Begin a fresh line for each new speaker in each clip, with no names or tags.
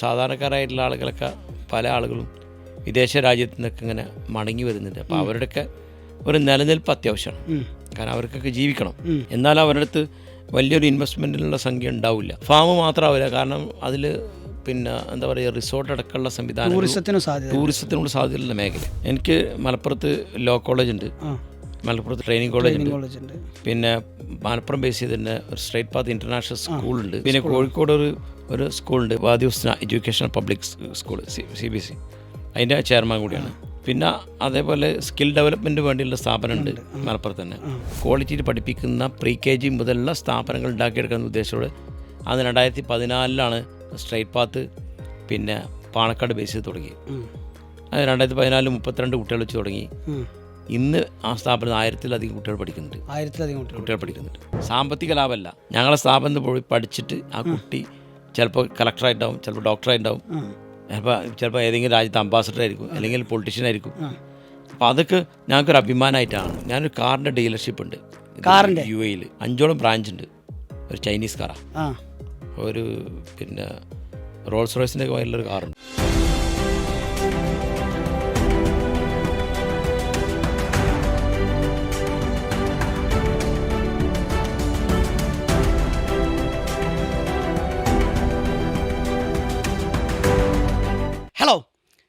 സാധാരണക്കാരായിട്ടുള്ള ആളുകളൊക്കെ പല ആളുകളും വിദേശ രാജ്യത്തു നിന്നൊക്കെ ഇങ്ങനെ മടങ്ങി വരുന്നുണ്ട്. അപ്പോൾ അവരുടെയൊക്കെ ഒരു നിലനിൽപ്പ് അത്യാവശ്യമാണ്. കാരണം അവർക്കൊക്കെ ജീവിക്കണം. എന്നാൽ അവരുടെ അടുത്ത് വലിയൊരു ഇൻവെസ്റ്റ്മെന്റിനുള്ള സംഖ്യ ഉണ്ടാവില്ല. ഫാം മാത്രമാവില്ല കാരണം അതിൽ പിന്നെ എന്താ പറയുക റിസോർട്ട് അടക്കമുള്ള സംവിധാനം
ടൂറിസത്തിനും സാധ്യത
ടൂറിസത്തിനുള്ള സാധ്യതയുള്ള മേഖല. എനിക്ക് മലപ്പുറത്ത് ലോ കോളേജ് ഉണ്ട്. മലപ്പുറത്ത് ട്രെയിനിങ് കോളേജ് ഉണ്ട്. പിന്നെ മലപ്പുറം ബേസ് ചെയ്ത് തന്നെ ഒരു സ്ട്രേറ്റ് പാത്ത് ഇന്റർനാഷണൽ സ്കൂളുണ്ട് പിന്നെ കോഴിക്കോട് ഒരു ഒരു സ്കൂളുണ്ട് വാദിയുസ്ന education public school C B C അതിന്റെ ചെയർമാൻ കൂടിയാണ്. പിന്നെ അതേപോലെ സ്കിൽ ഡെവലപ്മെന്റ് വേണ്ടിയുള്ള സ്ഥാപനമുണ്ട് മലപ്പുറത്ത് തന്നെ. ക്വാളിറ്റിയിൽ പഠിപ്പിക്കുന്ന പ്രീ കെ ജി മുതലുള്ള സ്ഥാപനങ്ങൾ ഉണ്ടാക്കിയെടുക്കുന്ന ഉദ്ദേശത്തോടെ അത് രണ്ടായിരത്തി പതിനാലിലാണ് സ്ട്രൈറ്റ് പാത്ത് പിന്നെ പാണക്കാട് ബേസ് ചെയ്ത് തുടങ്ങി. അത് രണ്ടായിരത്തി പതിനാലിൽ മുപ്പത്തിരണ്ട് കുട്ടികൾ വെച്ച് തുടങ്ങി. ഇന്ന് ആ സ്ഥാപനം ആയിരത്തിലധികം കുട്ടികൾ പഠിക്കുന്നുണ്ട്.
ആയിരത്തിലധികം കുട്ടികൾ
പഠിക്കുന്നുണ്ട്. സാമ്പത്തിക ലാഭമല്ല. ഞങ്ങളെ സ്ഥാപനത്തിൽ പോയി പഠിച്ചിട്ട് ആ കുട്ടി ചിലപ്പോൾ കളക്ടറായിട്ടുണ്ടാവും ചിലപ്പോൾ ഡോക്ടറായിട്ടുണ്ടാവും
ആ.
ചിലപ്പോൾ ചിലപ്പോൾ ഏതെങ്കിലും രാജ്യത്ത് അംബാസഡർ ആയിരിക്കും അല്ലെങ്കിൽ പൊളിറ്റീഷ്യൻ ആയിരിക്കും. അപ്പോൾ അതൊക്കെ ഞങ്ങൾക്കൊരു അഭിമാനമായിട്ടാണ് ഞാനൊരു കാറിന്റെ ഡീലർഷിപ്പ് ഉണ്ട്.
കാറിന്റെ
യു എയിൽ അഞ്ചോളം ബ്രാഞ്ച് ഉണ്ട്. ഒരു ചൈനീസ് കാറാണ് ഒരു പിന്നെ റോൾസ് റോയ്സിന്റെ വലിയൊരു കാറുണ്ട്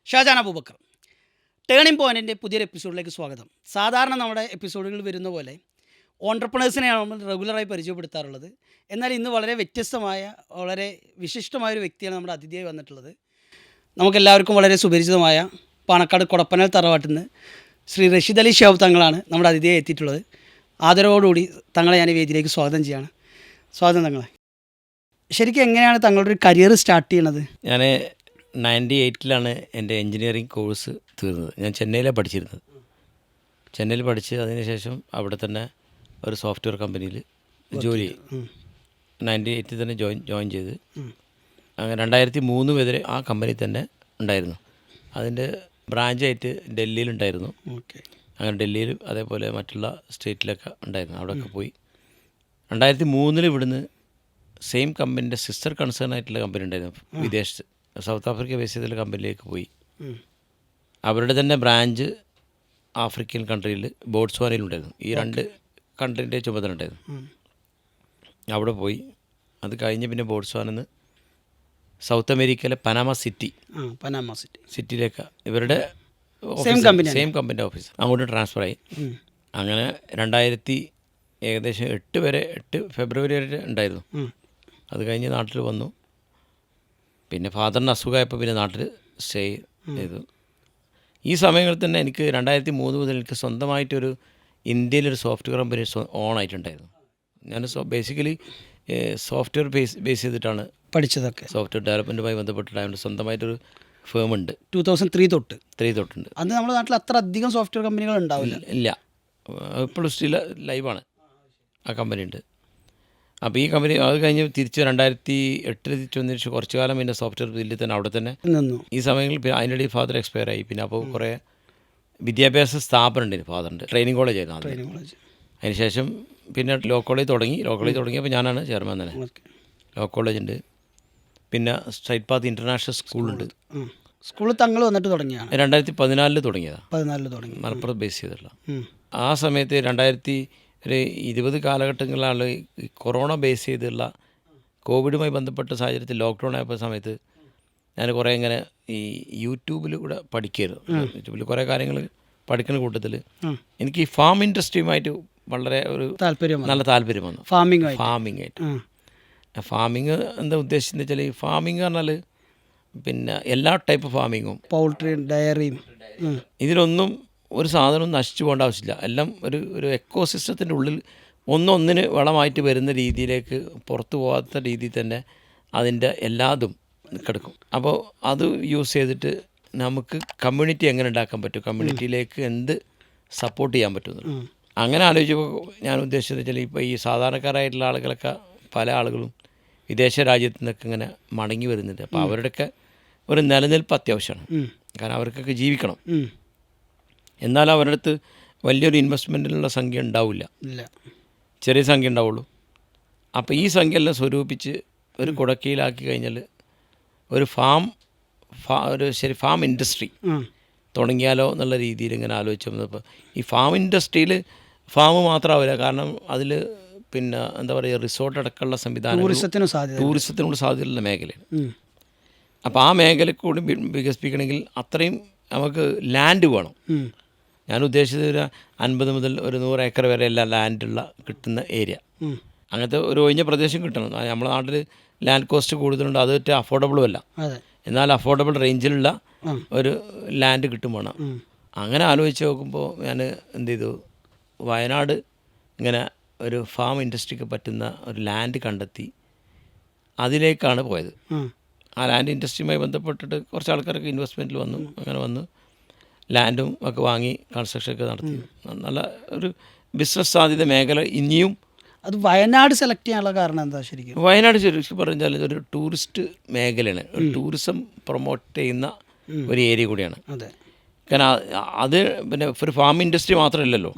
ഷാജാൻ അബൂബക്കർ. ടേണിംഗ് പോയിന്റിന്റെ പുതിയൊരു എപ്പിസോഡിലേക്ക് സ്വാഗതം. സാധാരണ നമ്മുടെ എപ്പിസോഡുകൾ വരുന്ന പോലെ ഓൺടർപ്രണേഴ്സിനെയാണ് നമ്മൾ റെഗുലറായി പരിചയപ്പെടുത്താറുള്ളത്. എന്നാൽ ഇന്ന് വളരെ വ്യത്യസ്തമായ വളരെ വിശിഷ്ടമായ ഒരു വ്യക്തിയാണ് നമ്മുടെ അതിഥിയായി വന്നിട്ടുള്ളത്. നമുക്കെല്ലാവർക്കും വളരെ സുപരിചിതമായ പാണക്കാട് കൊടപ്പനൽ തറവാട്ടിൽ നിന്ന് ശ്രീ റഷീദ് അലി ഷാബ് തങ്ങളാണ് നമ്മുടെ അതിഥിയായി എത്തിയിട്ടുള്ളത്. ആദരവോടുകൂടി തങ്ങളെ ഞാൻ വേദിയിലേക്ക് സ്വാഗതം ചെയ്യാണ്. സ്വാഗതം തങ്ങളെ. ശരിക്കും എങ്ങനെയാണ് തങ്ങളുടെ ഒരു കരിയർ സ്റ്റാർട്ട് ചെയ്യണത്?
ഞാൻ നയന്റി എയ്റ്റിലാണ് എന്റെ എൻജിനീയറിങ് കോഴ്സ് തീർന്നത്. ഞാൻ ചെന്നൈയിലാണ് പഠിച്ചിരുന്നത്. ചെന്നൈയിൽ പഠിച്ച് അതിനുശേഷം അവിടെ തന്നെ ഒരു സോഫ്റ്റ്വെയർ കമ്പനിയിൽ ജോലി ചെയ്തു. നയന്റി എയ്റ്റിൽ തന്നെ ജോയിൻ ജോയിൻ ചെയ്ത്. അങ്ങനെ രണ്ടായിരത്തി മൂന്ന് വരെ ആ കമ്പനി തന്നെ ഉണ്ടായിരുന്നു. അതിന്റെ ബ്രാഞ്ചായിട്ട് ഡൽഹിയിലുണ്ടായിരുന്നു.
ഓക്കെ.
അങ്ങനെ ഡൽഹിയിലും അതേപോലെ മറ്റുള്ള സ്റ്റേറ്റിലൊക്കെ ഉണ്ടായിരുന്നു. അവിടെയൊക്കെ പോയി. രണ്ടായിരത്തി മൂന്നിൽ ഇവിടുന്ന് സെയിം കമ്പനിന്റെ സിസ്റ്റർ കൺസേൺ ആയിട്ടുള്ള കമ്പനി ഉണ്ടായിരുന്നു വിദേശത്ത്. സൗത്ത് ആഫ്രിക്ക ബേസ് ചെയ്തുള്ള കമ്പനിയിലേക്ക് പോയി. അവരുടെ തന്നെ ബ്രാഞ്ച് ആഫ്രിക്കൻ കൺട്രിയിൽ ബോട്സ്വാനയിലുണ്ടായിരുന്നു ഈ രണ്ട് കൺട്രീന്റെ ചുമതല ഉണ്ടായിരുന്നു. അവിടെ പോയി. അത് കഴിഞ്ഞ് പിന്നെ ബോട്സ്വാനെന്ന് സൗത്ത് അമേരിക്കയിലെ പനാമ സിറ്റി
പനാമ സിറ്റി.
സിറ്റിയിലേക്ക് ഇവരുടെ
Same company
same company office അങ്ങോട്ട് ട്രാൻസ്ഫർ ആയി. അങ്ങനെ രണ്ടായിരത്തി ഏകദേശം എട്ട് വരെ എട്ട് ഫെബ്രുവരി വരെ ഉണ്ടായിരുന്നു. അത് കഴിഞ്ഞ് നാട്ടിൽ വന്നു. പിന്നെ ഫാദറിന് അസുഖമായപ്പോൾ പിന്നെ നാട്ടിൽ സ്റ്റേ ചെയ്തു. ഈ സമയങ്ങളിൽ തന്നെ എനിക്ക് രണ്ടായിരത്തി മൂന്ന് മുതൽ എനിക്ക് സ്വന്തമായിട്ടൊരു ഇന്ത്യയിലൊരു സോഫ്റ്റ്വെയർ കമ്പനി ഓൺ ആയിട്ടുണ്ടായിരുന്നു ഞാൻ so basically software base base ചെയ്തിട്ടാണ്
പഠിച്ചതൊക്കെ.
സോഫ്റ്റ്വെയർ ഡെവലപ്മെന്റുമായി ബന്ധപ്പെട്ടിട്ടായതുകൊണ്ട് സ്വന്തമായിട്ടൊരു ഫേം ഉണ്ട്.
ടൂ തൗസൻഡ് ത്രീ തൊട്ട്.
ത്രീ തൊട്ടുണ്ട്.
അത് നമ്മുടെ നാട്ടിൽ അത്ര അധികം സോഫ്റ്റ്വെയർ കമ്പനികൾ ഉണ്ടാവില്ല.
ഇല്ല. ഇപ്പോഴും സ്റ്റിൽ ലൈവാണ് ആ കമ്പനി ഉണ്ട് അപ്പോൾ ഈ കമ്പനി അത് കഴിഞ്ഞ് തിരിച്ച് രണ്ടായിരത്തി എട്ടിൽ തിരിച്ച് കുറച്ച് കാലം പിന്നെ സോഫ്റ്റ്വെയർ ഫീൽഡിൽ തന്നെ അവിടെ തന്നെ
നിന്നു.
ഈ സമയങ്ങളിൽ പിന്നെ അതിനിടയിൽ ഫാദർ എക്സ്പയർ ആയി. പിന്നെ അപ്പോൾ കുറേ വിദ്യാഭ്യാസ സ്ഥാപനം ഉണ്ട് ഫാദറിന്റെ ട്രെയിനിങ് കോളേജ് ആയിരുന്നു
ട്രെയിനിങ് കോളേജ്
അതിനുശേഷം പിന്നെ ലോ കോളേജ് തുടങ്ങി. ലോ കോളേജ് തുടങ്ങിയപ്പോൾ ഞാനാണ് ചെയർമാൻ തന്നെ. ലോ കോളേജ് ഉണ്ട്. പിന്നെ സ്ട്രൈറ്റ് പാത്ത് ഇന്റർനാഷണൽ സ്കൂളുണ്ട്
സ്കൂളിൽ തങ്ങൾ വന്നിട്ട് തുടങ്ങിയാണ്
രണ്ടായിരത്തി പതിനാലിൽ തുടങ്ങിയതാണ്
പതിനാലിൽ തുടങ്ങി.
മലപ്പുറം ബേസ് ചെയ്തിട്ടുള്ള. ആ സമയത്ത് രണ്ടായിരത്തി ഒരു ഇരുപത് കാലഘട്ടങ്ങളിലാണ് ഈ കൊറോണ ബേസ് ചെയ്തുള്ള കോവിഡുമായി ബന്ധപ്പെട്ട സാഹചര്യത്തിൽ ലോക്ക്ഡൗൺ ആയപ്പോൾ സമയത്ത് ഞാൻ കുറേ ഇങ്ങനെ ഈ യൂട്യൂബിൽ കൂടെ പഠിക്കുമായിരുന്നു യൂട്യൂബിൽ കുറേ കാര്യങ്ങൾ പഠിക്കുന്ന കൂട്ടത്തിൽ എനിക്ക് ഈ ഫാം ഇൻഡസ്ട്രിയുമായിട്ട് വളരെ ഒരു
താല്പര്യം
നല്ല താല്പര്യം വന്നു.
ഫാമിംഗ്
ഫാമിംഗ് ആയിട്ട്.
ഫാമിംഗ്
ഫാമിങ് എന്താ ഉദ്ദേശിച്ചെന്ന് വെച്ചാൽ ഈ ഫാമിംഗ് പറഞ്ഞാൽ പിന്നെ എല്ലാ ടൈപ്പ് ഫാമിങ്ങും
പൗൾട്രിയും ഡയറിയും ഇതിനൊന്നും
ഇതിലൊന്നും ഒരു സാധനവും നശിച്ചു പോകേണ്ട ആവശ്യമില്ല. എല്ലാം ഒരു ഒരു എക്കോ സിസ്റ്റത്തിന്റെ ഉള്ളിൽ ഒന്നൊന്നിന് വളമായിട്ട് വരുന്ന രീതിയിലേക്ക് പുറത്തു പോകാത്ത രീതിയിൽ തന്നെ അതിന്റെ എല്ലാതും കിടക്കും. അപ്പോൾ അത് യൂസ് ചെയ്തിട്ട് നമുക്ക് കമ്മ്യൂണിറ്റി എങ്ങനെ ഉണ്ടാക്കാൻ പറ്റും? കമ്മ്യൂണിറ്റിയിലേക്ക് എന്ത് സപ്പോർട്ട് ചെയ്യാൻ പറ്റും അങ്ങനെ ആലോചിച്ചപ്പോൾ ഞാൻ ഉദ്ദേശിച്ചത് വെച്ചാൽ ഇപ്പോൾ ഈ സാധാരണക്കാരായിട്ടുള്ള ആളുകളൊക്കെ പല ആളുകളും വിദേശ രാജ്യത്തു നിന്നൊക്കെ ഇങ്ങനെ മടങ്ങി വരുന്നുണ്ട്. അപ്പോൾ അവരുടെയൊക്കെ ഒരു നിലനിൽപ്പ് അത്യാവശ്യമാണ്. കാരണം അവർക്കൊക്കെ ജീവിക്കണം. എന്നാൽ അവരുടെ അടുത്ത് വലിയൊരു ഇൻവെസ്റ്റ്മെന്റിനുള്ള സംഖ്യ ഉണ്ടാവില്ല.
ഇല്ല.
ചെറിയ സംഖ്യ ഉണ്ടാവുള്ളൂ. അപ്പോൾ ഈ സംഖ്യ എല്ലാം സ്വരൂപിച്ച് ഒരു കുടക്കീലാക്കി കഴിഞ്ഞാൽ ഒരു ഫാം ഫാ ഒരു ശരി ഫാം ഇൻഡസ്ട്രി തുടങ്ങിയാലോ എന്നുള്ള രീതിയിൽ ഇങ്ങനെ ആലോചിച്ച് വന്നപ്പോൾ ഈ ഫാം ഇൻഡസ്ട്രിയിൽ ഫാം മാത്രമാവില്ല കാരണം അതിൽ പിന്നെ എന്താ പറയുക റിസോർട്ട് അടക്കമുള്ള സംവിധാനം
ടൂറിസത്തിനും സാധ്യത
ടൂറിസത്തിനുള്ള സാധ്യതയുള്ള മേഖലയാണ്. അപ്പോൾ ആ മേഖല കൂടി വികസിപ്പിക്കണമെങ്കിൽ അത്രയും നമുക്ക് ലാൻഡ് വേണം. ഞാൻ ഉദ്ദേശിച്ചത് ഒരു അൻപത് മുതൽ ഒരു നൂറ് ഏക്കർ വരെ എല്ലാം ലാൻഡുള്ള കിട്ടുന്ന ഏരിയ. അങ്ങനത്തെ ഒരു ഒഴിഞ്ഞ പ്രദേശം കിട്ടണം. നമ്മുടെ നാട്ടിൽ ലാൻഡ് കോസ്റ്റ് കൂടുതലുണ്ട് അത് ഒറ്റ അഫോർഡബിളും അല്ല. എന്നാൽ അഫോർഡബിൾ റേഞ്ചിലുള്ള ഒരു ലാൻഡ് കിട്ടും വേണം. അങ്ങനെ ആലോചിച്ച് നോക്കുമ്പോൾ ഞാൻ എന്ത് ചെയ്തു? വയനാട് ഇങ്ങനെ ഒരു ഫാം ഇൻഡസ്ട്രിക്ക് പറ്റുന്ന ഒരു ലാൻഡ് കണ്ടെത്തി അതിലേക്കാണ് പോയത്.
ആ.
ആ ലാൻഡ് ഇൻഡസ്ട്രിയുമായി ബന്ധപ്പെട്ടിട്ട് കുറച്ച് ആൾക്കാരൊക്കെ ഇൻവെസ്റ്റ്മെന്റിൽ വന്നു അങ്ങനെ വന്ന്. ലാൻഡും ഒക്കെ വാങ്ങി കൺസ്ട്രക്ഷൻ ഒക്കെ നടത്തി. നല്ല ഒരു ബിസിനസ് സാധ്യത മേഖല ഇനിയും
അത് വയനാട് സെലക്ട് ചെയ്യാനുള്ള കാരണം എന്താ ശരിക്കും?
വയനാട് ശരിക്കും പറഞ്ഞാൽ ഇതൊരു ടൂറിസ്റ്റ് മേഖലയാണ്. ടൂറിസം പ്രൊമോട്ട് ചെയ്യുന്ന ഒരു ഏരിയ കൂടിയാണ്.
അതെ.
കാരണം അത് പിന്നെ ഒരു ഫാം ഇൻഡസ്ട്രി മാത്രമല്ലല്ലോ.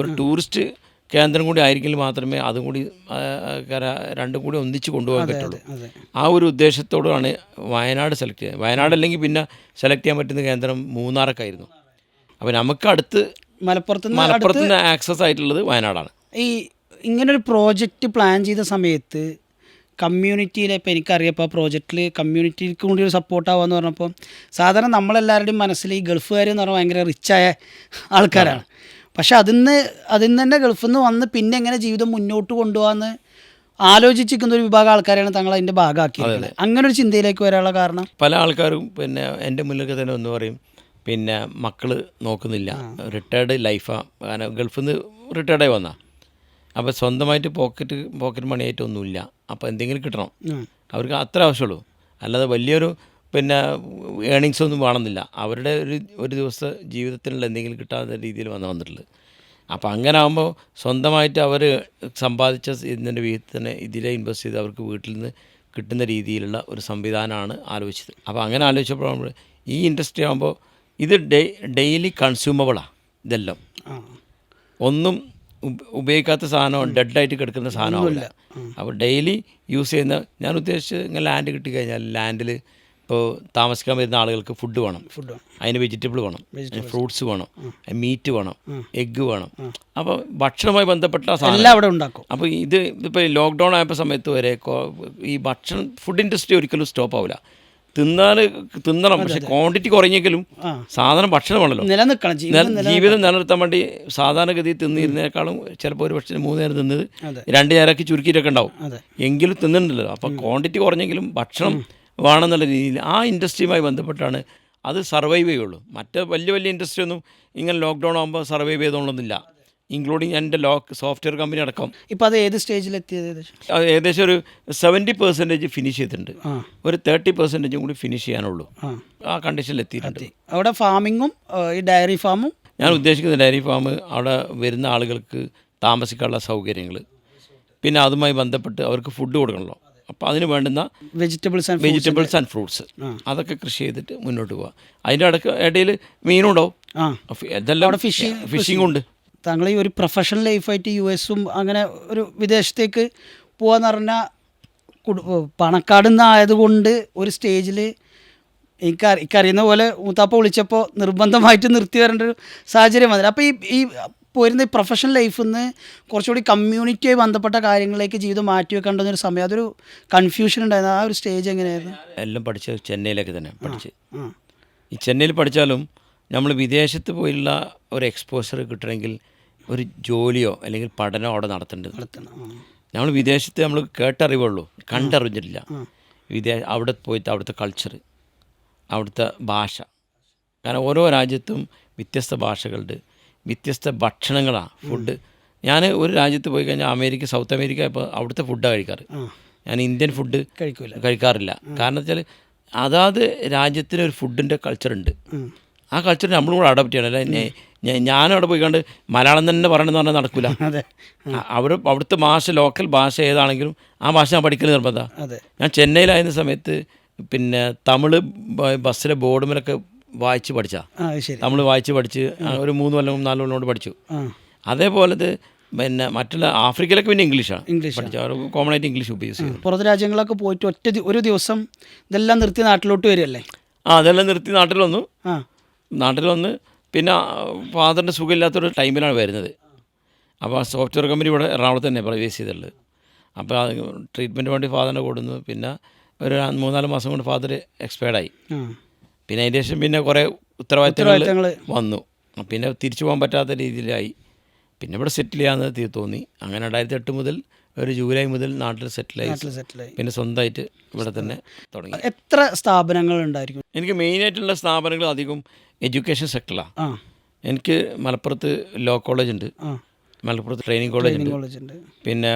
ഒരു ടൂറിസ്റ്റ് കേന്ദ്രം കൂടി ആയിരിക്കെങ്കിൽ മാത്രമേ അതും കൂടി രണ്ടും കൂടി ഒന്നിച്ച് കൊണ്ടുപോകാൻ പറ്റുള്ളൂ. ആ ഒരു ഉദ്ദേശത്തോടാണ് വയനാട് സെലക്ട് ചെയ്യുന്നത്. വയനാട് അല്ലെങ്കിൽ പിന്നെ സെലക്ട് ചെയ്യാൻ പറ്റുന്ന കേന്ദ്രം മൂന്നാറൊക്കെയായിരുന്നു. അപ്പം അപ്പോൾ നമുക്ക് അടുത്ത്
മലപ്പുറത്ത്
മലപ്പുറത്ത് നിന്ന് ആക്സസ് ആയിട്ടുള്ളത് വയനാടാണ്.
ഈ ഇങ്ങനൊരു പ്രോജക്റ്റ് പ്ലാൻ ചെയ്ത സമയത്ത് കമ്മ്യൂണിറ്റിയിലെ ഇപ്പോൾ എനിക്കറിയപ്പോൾ പ്രോജക്റ്റിൽ കമ്മ്യൂണിറ്റിക്ക് കൂടി ഒരു സപ്പോർട്ട് എന്ന് പറഞ്ഞപ്പോൾ സാധാരണ നമ്മളെല്ലാവരുടെയും മനസ്സിൽ ഈ ഗൾഫുകാർ എന്ന് പറഞ്ഞാൽ ഭയങ്കര റിച്ചായ ആൾക്കാരാണ്. പക്ഷെ അതിന്ന് അതിൽ നിന്ന് തന്നെ ഗൾഫിൽ നിന്ന് വന്ന് പിന്നെ എങ്ങനെ ജീവിതം മുന്നോട്ട് കൊണ്ടുപോകാന്ന് ആലോചിച്ചിരിക്കുന്ന ഒരു വിഭാഗം ആൾക്കാരാണ് തങ്ങൾ അതിന്റെ ഭാഗമാക്കിയത് അങ്ങനെ ഒരു ചിന്തയിലേക്ക് വരാനുള്ള കാരണം?
പല ആൾക്കാരും പിന്നെ എന്റെ മുന്നിലൊക്കെ തന്നെ ഒന്ന് പറയും പിന്നെ മക്കൾ നോക്കുന്നില്ല. റിട്ടയർഡ് ലൈഫാണ് കാരണം ഗൾഫിൽ നിന്ന് റിട്ടയർഡായി വന്ന. അപ്പോൾ സ്വന്തമായിട്ട് പോക്കറ്റ് പോക്കറ്റ് മണിയായിട്ടൊന്നുമില്ല അപ്പോൾ എന്തെങ്കിലും കിട്ടണം. അവർക്ക് അത്ര ആവശ്യമുള്ളൂ. അല്ലാതെ വലിയൊരു പിന്നെ ഏണിങ്സ് ഒന്നും വേണമെന്നില്ല. അവരുടെ ഒരു ഒരു ദിവസത്തെ ജീവിതത്തിനുള്ള എന്തെങ്കിലും കിട്ടാത്ത രീതിയിൽ വന്ന് വന്നിട്ടുള്ളത് അപ്പോൾ അങ്ങനെ ആകുമ്പോൾ സ്വന്തമായിട്ട് അവർ സമ്പാദിച്ച ഇതിന്റെ വിഹിതത്തിൽ തന്നെ ഇതിലെ ഇൻവെസ്റ്റ് ചെയ്ത് അവർക്ക് വീട്ടിൽ നിന്ന് കിട്ടുന്ന രീതിയിലുള്ള ഒരു സംവിധാനമാണ് ആലോചിച്ചത്. അപ്പോൾ അങ്ങനെ ആലോചിച്ചപ്പോഴാണ് ഈ ഇൻഡസ്ട്രി ആകുമ്പോൾ ഇത് ഡെ ഡെയിലി കൺസ്യൂമബിളാണ് ഇതെല്ലാം. ഒന്നും ഉപ- ഉപയോഗിക്കാത്ത സാധനം ഡെഡായിട്ട് കിടക്കുന്ന സാധനമാവില്ല അപ്പോൾ ഡെയിലി യൂസ് ചെയ്യുന്ന ഞാൻ ഉദ്ദേശിച്ചത് ഇങ്ങനെ ലാൻഡ് കിട്ടിക്കഴിഞ്ഞാൽ ലാൻഡിൽ ഇപ്പോൾ താമസിക്കാൻ വരുന്ന ആളുകൾക്ക് ഫുഡ് വേണം.
ഫുഡ്
അതിന് വെജിറ്റബിൾ വേണം. ഫ്രൂട്ട്സ് വേണം. മീറ്റ് വേണം. എഗ്ഗ് വേണം. അപ്പോൾ ഭക്ഷണവുമായി ബന്ധപ്പെട്ട സാധനം.
എല്ലാം അവിടെ ഉണ്ടാക്കും.
അപ്പോൾ ഇത് ഇപ്പോൾ ലോക്ക്ഡൗൺ ആയപ്പോൾ സമയത്ത് വരെ ഈ ഭക്ഷണം ഫുഡ് ഇൻഡസ്ട്രി ഒരിക്കലും സ്റ്റോപ്പ് ആവില്ല. തിന്നാൽ തിന്നണം പക്ഷെ ക്വാണ്ടിറ്റി കുറഞ്ഞെങ്കിലും സാധനം ഭക്ഷണം ഭക്ഷണമാണല്ലോ
നിലനിൽക്കണം ജീവിതം
നിലനിർത്താൻ വേണ്ടി സാധാരണഗതി തിന്നിരുന്നേക്കാളും ചിലപ്പോൾ ഒരു പക്ഷേ മൂന്ന് നേരം തിന്നത്. രണ്ട് നേരമൊക്കെ ചുരുക്കിയിട്ടൊക്കെ ഉണ്ടാവും. എങ്കിലും തിന്നുന്നുണ്ടല്ലോ അപ്പോൾ ക്വാണ്ടിറ്റി കുറഞ്ഞെങ്കിലും ഭക്ഷണം വേണമെന്നുള്ള രീതിയിൽ ആ ഇൻഡസ്ട്രിയുമായി ബന്ധപ്പെട്ടാണ് അത് സർവൈവ് ചെയ്യുള്ളൂ. മറ്റ് വലിയ വലിയ ഇൻഡസ്ട്രി ഒന്നും ഇങ്ങനെ ലോക്ക്ഡൗൺ ആകുമ്പോൾ സർവൈവ് ചെയ്തോളൊന്നുമില്ല ഇൻക്ലൂഡിങ് എന്റെ ലോക്ക് സോഫ്റ്റ്വെയർ കമ്പനി അടക്കം.
ഇപ്പോൾ അത് ഏത് സ്റ്റേജിലെത്തിയത് ഏകദേശം?
ഒരു സെവന്റി പെർസെന്റേജ് ഫിനിഷ് ചെയ്തിട്ടുണ്ട്. ഒരു തേർട്ടി പെർസെന്റേജും കൂടി ഫിനിഷ് ചെയ്യാനുള്ളൂ.
ആ.
എത്തിയിട്ടുണ്ട്.
അവിടെ ഫാമിങ്ങും ഈ ഡയറി ഫാമും?
ഞാൻ ഉദ്ദേശിക്കുന്ന ഡയറി ഫാം അവിടെ വരുന്ന ആളുകൾക്ക് താമസിക്കാനുള്ള സൗകര്യങ്ങൾ പിന്നെ അതുമായി ബന്ധപ്പെട്ട് അവർക്ക് ഫുഡ് കൊടുക്കണമല്ലോ അപ്പോൾ അതിന് വേണ്ടുന്ന
vegetables and
vegetables and fruits അതൊക്കെ കൃഷി ചെയ്തിട്ട് മുന്നോട്ട് പോവുക അതിന്റെ ഇടയ്ക്ക് ഇടയിൽ മീനുണ്ടാവും. ഇതെല്ലാം
അവിടെ fishing-
ഫിഷിംഗ് ഉണ്ട്.
താങ്കൾ ഈ ഒരു പ്രൊഫഷണൽ ലൈഫായിട്ട് യു എസും അങ്ങനെ ഒരു വിദേശത്തേക്ക് പോകാന്ന് പറഞ്ഞാൽ പണക്കാട് നിന്നായതുകൊണ്ട് ഒരു സ്റ്റേജിൽ എനിക്ക് എനിക്കറിയുന്ന പോലെ മൂത്താപ്പ വിളിച്ചപ്പോൾ നിർബന്ധമായിട്ട് നിർത്തി വരേണ്ട ഒരു സാഹചര്യം വന്നില്ല. അപ്പോൾ ഈ ഈ പോരുന്ന ഈ പ്രൊഫഷണൽ ലൈഫിൽ നിന്ന് കുറച്ചുകൂടി കമ്മ്യൂണിറ്റിയായി ബന്ധപ്പെട്ട കാര്യങ്ങളിലേക്ക് ജീവിതം മാറ്റി വെക്കേണ്ട ഒരു സമയം. അതൊരു കൺഫ്യൂഷൻ ഉണ്ടായിരുന്നു. ആ ഒരു സ്റ്റേജ് എങ്ങനെയായിരുന്നു?
എല്ലാം പഠിച്ച് ചെന്നൈയിലേക്ക് തന്നെ പഠിച്ച്. ഈ ചെന്നൈയിൽ പഠിച്ചാലും നമ്മൾ വിദേശത്ത് പോയുള്ള ഒരു എക്സ്പോസർ കിട്ടണമെങ്കിൽ ഒരു ജോലിയോ അല്ലെങ്കിൽ പഠനമോ അവിടെ നടത്തേണ്ടത്.
നടത്തണം.
നമ്മൾ വിദേശത്ത് നമ്മൾ കേട്ടറിവുള്ളൂ. കണ്ടറിഞ്ഞിട്ടില്ല. വിദേശ അവിടെ പോയിട്ട് അവിടുത്തെ കൾച്ചർ അവിടുത്തെ ഭാഷ. കാരണം ഓരോ രാജ്യത്തും വ്യത്യസ്ത ഭാഷകളുണ്ട്. വ്യത്യസ്ത ഭക്ഷണങ്ങളാണ് ഫുഡ്. ഞാൻ ഒരു രാജ്യത്ത് പോയി കഴിഞ്ഞാൽ അമേരിക്ക സൗത്ത് അമേരിക്ക ഇപ്പോൾ അവിടുത്തെ ഫുഡാണ് കഴിക്കാറ്. ഞാൻ ഇന്ത്യൻ ഫുഡ്
കഴിക്കില്ല
കഴിക്കാറില്ല. കാരണം വെച്ചാൽ അതാത് രാജ്യത്തിന് ഒരു ഫുഡിന്റെ കൾച്ചറുണ്ട്. ആ കൾച്ചർ നമ്മളും കൂടെ അഡോപ്റ്റ് ചെയ്യണം. അല്ലെ ഞാനും അവിടെ പോയി കണ്ട് മലയാളം തന്നെ പറയണമെന്ന് പറഞ്ഞാൽ നടക്കില്ല അവിടെ അവിടുത്തെ ഭാഷ ലോക്കൽ ഭാഷ ഏതാണെങ്കിലും ആ ഭാഷ ഞാൻ പഠിക്കൽ നിർബന്ധമാണ് ഞാൻ ചെന്നൈയിലായിരുന്ന സമയത്ത് പിന്നെ തമിഴ് ബസ്സിലെ ബോർഡുമേലൊക്കെ വായിച്ച് പഠിച്ചാ.
ശരി.
നമ്മൾ വായിച്ച് പഠിച്ച് ഒരു മൂന്ന് കൊല്ലം നാല് കൊല്ലം കൊണ്ട് പഠിച്ചു. അതേപോലെ പിന്നെ മറ്റുള്ള ആഫ്രിക്കയിലൊക്കെ പിന്നെ ഇംഗ്ലീഷാണ്
ഇംഗ്ലീഷ്.
പഠിച്ച കോമൺ ആയിട്ട് ഇംഗ്ലീഷ് ഉപയോഗിച്ചു
പുറത്ത് രാജ്യങ്ങളൊക്കെ പോയിട്ട് ഒറ്റ ഒരു ദിവസം ഇതെല്ലാം നിർത്തി നാട്ടിലോട്ട് വരികയല്ലേ?
ആ അതെല്ലാം നിർത്തി നാട്ടിൽ വന്നു. നാട്ടിൽ വന്ന് പിന്നെ ഫാദറിന്റെ സുഖമില്ലാത്തൊരു ടൈമിലാണ് വരുന്നത്. അപ്പോൾ ആ സോഫ്റ്റ്വെയർ കമ്പനി ഇവിടെ എറണാകുളത്ത് തന്നെ പ്രവേശ് ചെയ്തിട്ടുള്ളത് അപ്പോൾ ട്രീറ്റ്മെന്റ് വേണ്ടി ഫാദറിനെ കൊടുന്നു പിന്നെ ഒരു മൂന്നാൽ മാസം കൊണ്ട് ഫാദർ എക്സ്പയർഡായി. പിന്നെ അതിന് ശേഷം പിന്നെ കുറേ ഉത്തരവാദിത്തങ്ങൾ വന്നു. പിന്നെ തിരിച്ചു പോകാൻ പറ്റാത്ത രീതിയിലായി. പിന്നെ ഇവിടെ സെറ്റിൽ ചെയ്യാമെന്ന് തീ- തോന്നി. അങ്ങനെ രണ്ടായിരത്തി എട്ട് മുതൽ ഒരു ജൂലൈ മുതൽ നാട്ടിൽ സെറ്റിലായി
സെറ്റിലായി
പിന്നെ സ്വന്തമായിട്ട് ഇവിടെ തന്നെ തുടങ്ങി.
എത്ര സ്ഥാപനങ്ങൾ ഉണ്ടായിരിക്കും?
എനിക്ക് മെയിനായിട്ടുള്ള സ്ഥാപനങ്ങൾ അധികം എഡ്യൂക്കേഷൻ സെക്ടറിലാണ് എനിക്ക് മലപ്പുറത്ത് ലോ കോളേജ് ഉണ്ട്. മലപ്പുറത്ത് ട്രെയിനിങ് കോളേജ്
കോളേജുണ്ട്
പിന്നെ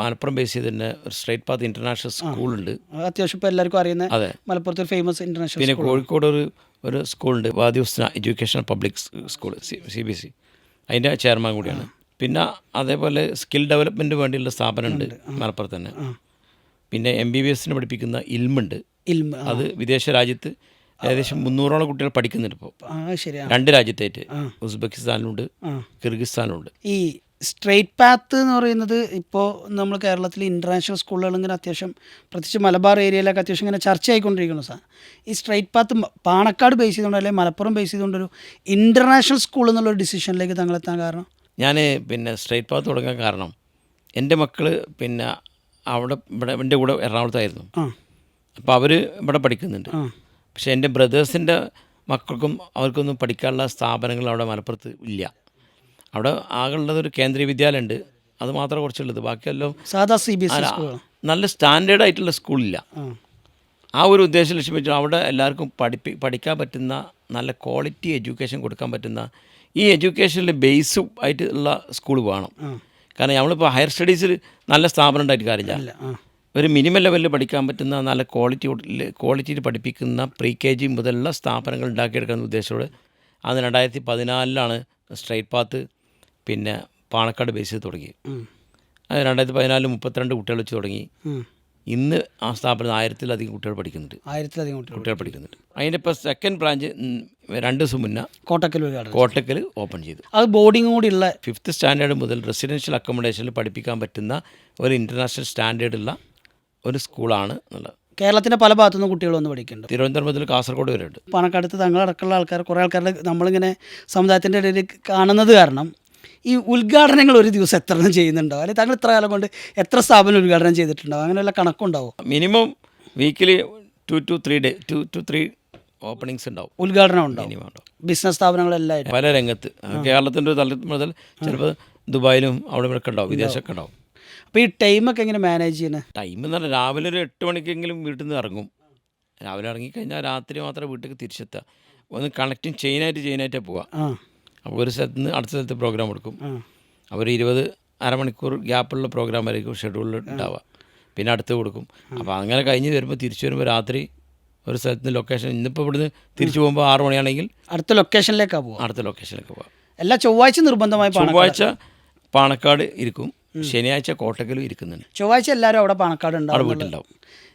മലപ്പുറം ബേസ് ചെയ്ത് തന്നെ ഒരു സ്ട്രേറ്റ് പാത്ത് ഇന്റർനാഷണൽ സ്കൂൾ
ഉണ്ട് അത്യാവശ്യം ഇപ്പോൾ എല്ലാവർക്കും അറിയുന്ന
അതെ.
മലപ്പുറത്ത് ഒരു ഫേമസ് ഇന്റർനാഷണൽ
പിന്നെ കോഴിക്കോട് ഒരു ഒരു സ്കൂളുണ്ട് വാദിഉസ്ന education public school C B C അതിന്റെ ചെയർമാൻ കൂടിയാണ്. പിന്നെ അതേപോലെ സ്കിൽ ഡെവലപ്മെന്റ് വേണ്ടിയുള്ള സ്ഥാപനമുണ്ട് മലപ്പുറത്ത് തന്നെ. പിന്നെ എം ബി ബി എസിന് പഠിപ്പിക്കുന്ന ഇൽമുണ്ട് അത് വിദേശ രാജ്യത്ത് ഏകദേശം മുന്നൂറോളം കുട്ടികൾ പഠിക്കുന്നുണ്ട് ഇപ്പോൾ രണ്ട് രാജ്യത്തായിട്ട്. ഉസ്ബെക്കിസ്ഥാനിലുണ്ട് കിർഗിസ്ഥാനിലുണ്ട്.
ഈ സ്ട്രെയിറ്റ് പാത്ത് എന്ന് പറയുന്നത് ഇപ്പോൾ നമ്മൾ കേരളത്തിൽ ഇന്റർനാഷണൽ സ്കൂളുകൾ ഇങ്ങനെ അത്യാവശ്യം പ്രത്യേകിച്ച് മലബാർ ഏരിയയിലൊക്കെ അത്യാവശ്യം ഇങ്ങനെ ചർച്ചയായിക്കൊണ്ടിരിക്കുന്നു സാർ ഈ സ്ട്രെയിറ്റ് പാത്ത് പാണക്കാട് ബേസ് ചെയ്തുകൊണ്ട് അല്ലെങ്കിൽ മലപ്പുറം ബേസ് ചെയ്തുകൊണ്ടൊരു ഇന്റർനാഷണൽ സ്കൂൾ എന്നുള്ളൊരു ഡിസിഷനിലേക്ക് തങ്ങളെത്താൻ കാരണം?
ഞാൻ പിന്നെ സ്ട്രൈറ്റ് പാത്ത് തുടങ്ങാൻ കാരണം എന്റെ മക്കൾ പിന്നെ അവിടെ ഇവിടെ എന്റെ കൂടെ എറണാകുളത്തായിരുന്നു. അപ്പോൾ അവർ ഇവിടെ പഠിക്കുന്നുണ്ട്. പക്ഷേ എന്റെ ബ്രദേഴ്സിന്റെ മക്കൾക്കും അവർക്കൊന്നും പഠിക്കാനുള്ള സ്ഥാപനങ്ങൾ അവിടെ മലപ്പുറത്ത് ഇല്ല. അവിടെ ആകെയുള്ളത് ഒരു കേന്ദ്രീയ വിദ്യാലയം ഉണ്ട് അത് മാത്രമേ കുറച്ചുള്ളത് ബാക്കിയെല്ലാം
സാധാ സി ബി എസ്
നല്ല സ്റ്റാൻഡേർഡ് ആയിട്ടുള്ള സ്കൂളില്ല
ആ.
ഒരു ഉദ്ദേശം ലക്ഷ്യം വെച്ചാൽ അവിടെ എല്ലാവർക്കും പഠിപ്പി പഠിക്കാൻ പറ്റുന്ന നല്ല ക്വാളിറ്റി എഡ്യൂക്കേഷൻ കൊടുക്കാൻ പറ്റുന്ന ഈ എഡ്യൂക്കേഷനിൽ ബേസ് ആയിട്ടുള്ള സ്കൂൾ വേണം. കാരണം നമ്മളിപ്പോൾ ഹയർ സ്റ്റഡീസിൽ നല്ല സ്ഥാപനം ഉണ്ടായിട്ട് കാര്യമില്ല. ഒരു മിനിമം ലെവലിൽ പഠിക്കാൻ പറ്റുന്ന നല്ല ക്വാളിറ്റി ക്വാളിറ്റിയിൽ പഠിപ്പിക്കുന്ന പ്രീ കെ ജി മുതലുള്ള സ്ഥാപനങ്ങൾ ഉണ്ടാക്കിയെടുക്കുന്ന ഉദ്ദേശത്തോട് അന്ന് രണ്ടായിരത്തി പതിനാലിലാണ് സ്ട്രൈറ്റ് പാത്ത് പിന്നെ പാണക്കാട് ബേസ് ചെയ്ത് തുടങ്ങി. അത് രണ്ടായിരത്തി പതിനാലിൽ മുപ്പത്തിരണ്ട് കുട്ടികൾ വെച്ച് തുടങ്ങി. ഇന്ന് ആ സ്ഥാപനത്തിൽ ആയിരത്തിലധികം കുട്ടികൾ പഠിക്കുന്നുണ്ട്.
ആയിരത്തിലധികം കുട്ടികൾ
പഠിക്കുന്നുണ്ട്. അതിന്റെ ഇപ്പോൾ സെക്കൻഡ് ബ്രാഞ്ച് രണ്ട് ദിവസം മുന്നേ
കോട്ടക്കൽ
കോട്ടക്കൽ ഓപ്പൺ ചെയ്തു.
അത് ബോർഡിംഗ് കൂടി ഉള്ള
ഫിഫ്ത്ത് സ്റ്റാൻഡേർഡ് മുതൽ റെസിഡൻഷ്യൽ അക്കോമഡേഷനിൽ പഠിപ്പിക്കാൻ പറ്റുന്ന ഒരു ഇന്റർനാഷണൽ സ്റ്റാൻഡേർഡുള്ള ഒരു സ്കൂളാണ് എന്നുള്ളത്.
കേരളത്തിന്റെ പല ഭാഗത്തുനിന്നും കുട്ടികൾ വന്ന് പഠിക്കുന്നുണ്ട്.
തിരുവനന്തപുരം മുതൽ കാസർഗോഡ് വരെ ഉണ്ട്
പണക്കടുത്ത് തങ്ങളടക്കമുള്ള ആൾക്കാർ കുറേ ആൾക്കാരുടെ നമ്മളിങ്ങനെ സമുദായത്തിന്റെ ഇടയിൽ കാണുന്നത് കാരണം ഈ ഉദ്ഘാടനങ്ങൾ ഒരു ദിവസം എത്ര എണ്ണം ചെയ്യുന്നുണ്ടോ അല്ലെങ്കിൽ താങ്കൾ ഇത്ര കാലം കൊണ്ട് എത്ര സ്ഥാപനം ഉദ്ഘാടനം ചെയ്തിട്ടുണ്ടാവും? അങ്ങനെയുള്ള കണക്കുണ്ടാവും?
Minimum weekly two two three day two two three openings ഉണ്ടാവും.
ഉദ്ഘാടനം ഉണ്ടാവും. ബിസിനസ് സ്ഥാപനങ്ങളെല്ലാം
പല രംഗത്ത്. കേരളത്തിന്റെ തലത്തിൽ മുതൽ ചിലപ്പോൾ ദുബായിലും അവിടെ ഇവിടെ ഉണ്ടാവും വിദേശമൊക്കെ ഉണ്ടാവും.
അപ്പോൾ ഈ ടൈമൊക്കെ എങ്ങനെ മാനേജ് ചെയ്യുന്നത്
ടൈം എന്ന് പറഞ്ഞാൽ രാവിലെ ഒരു എട്ട് മണിക്കെങ്കിലും വീട്ടിൽ നിന്ന് ഇറങ്ങും. രാവിലെ ഇറങ്ങിക്കഴിഞ്ഞാൽ രാത്രി മാത്രമേ വീട്ടിലേക്ക് തിരിച്ചെത്തുക. ഒന്ന് കണക്റ്റിംഗ് ചെയിനായിട്ട് ചെയിനായിട്ടേ പോവുക. അപ്പോൾ ഒരു സ്ഥലത്ത് നിന്ന് അടുത്ത സ്ഥലത്ത് പ്രോഗ്രാം കൊടുക്കും
ആ.
അവർ ഇരുപത് അരമണിക്കൂർ ഗ്യാപ്പുള്ള പ്രോഗ്രാം ആയിരിക്കും ഷെഡ്യൂളിൽ ഉണ്ടാവുക. പിന്നെ അടുത്ത് കൊടുക്കും. അപ്പോൾ അങ്ങനെ കഴിഞ്ഞ് വരുമ്പോൾ തിരിച്ചു വരുമ്പോൾ രാത്രി ഒരു സ്ഥലത്ത് നിന്ന് ലൊക്കേഷൻ ഇന്നിപ്പോൾ ഇവിടുന്ന് തിരിച്ചു പോകുമ്പോൾ ആറ് മണിയാണെങ്കിൽ
അടുത്ത ലൊക്കേഷനിലേക്കാണ് പോകുക
അടുത്ത ലൊക്കേഷനിലേക്ക് പോകാം
എല്ലാ ചൊവ്വാഴ്ച നിർബന്ധമായി
ചൊവ്വാഴ്ച പാണക്കാട് ഇരിക്കും. ശനിയാഴ്ച കോട്ടക്കലും ഇരിക്കുന്നുണ്ട്.
ചൊവ്വാഴ്ച എല്ലാവരും അവിടെ പാണക്കാട് ഉണ്ടാവും
വീട്ടിലുണ്ടാവും.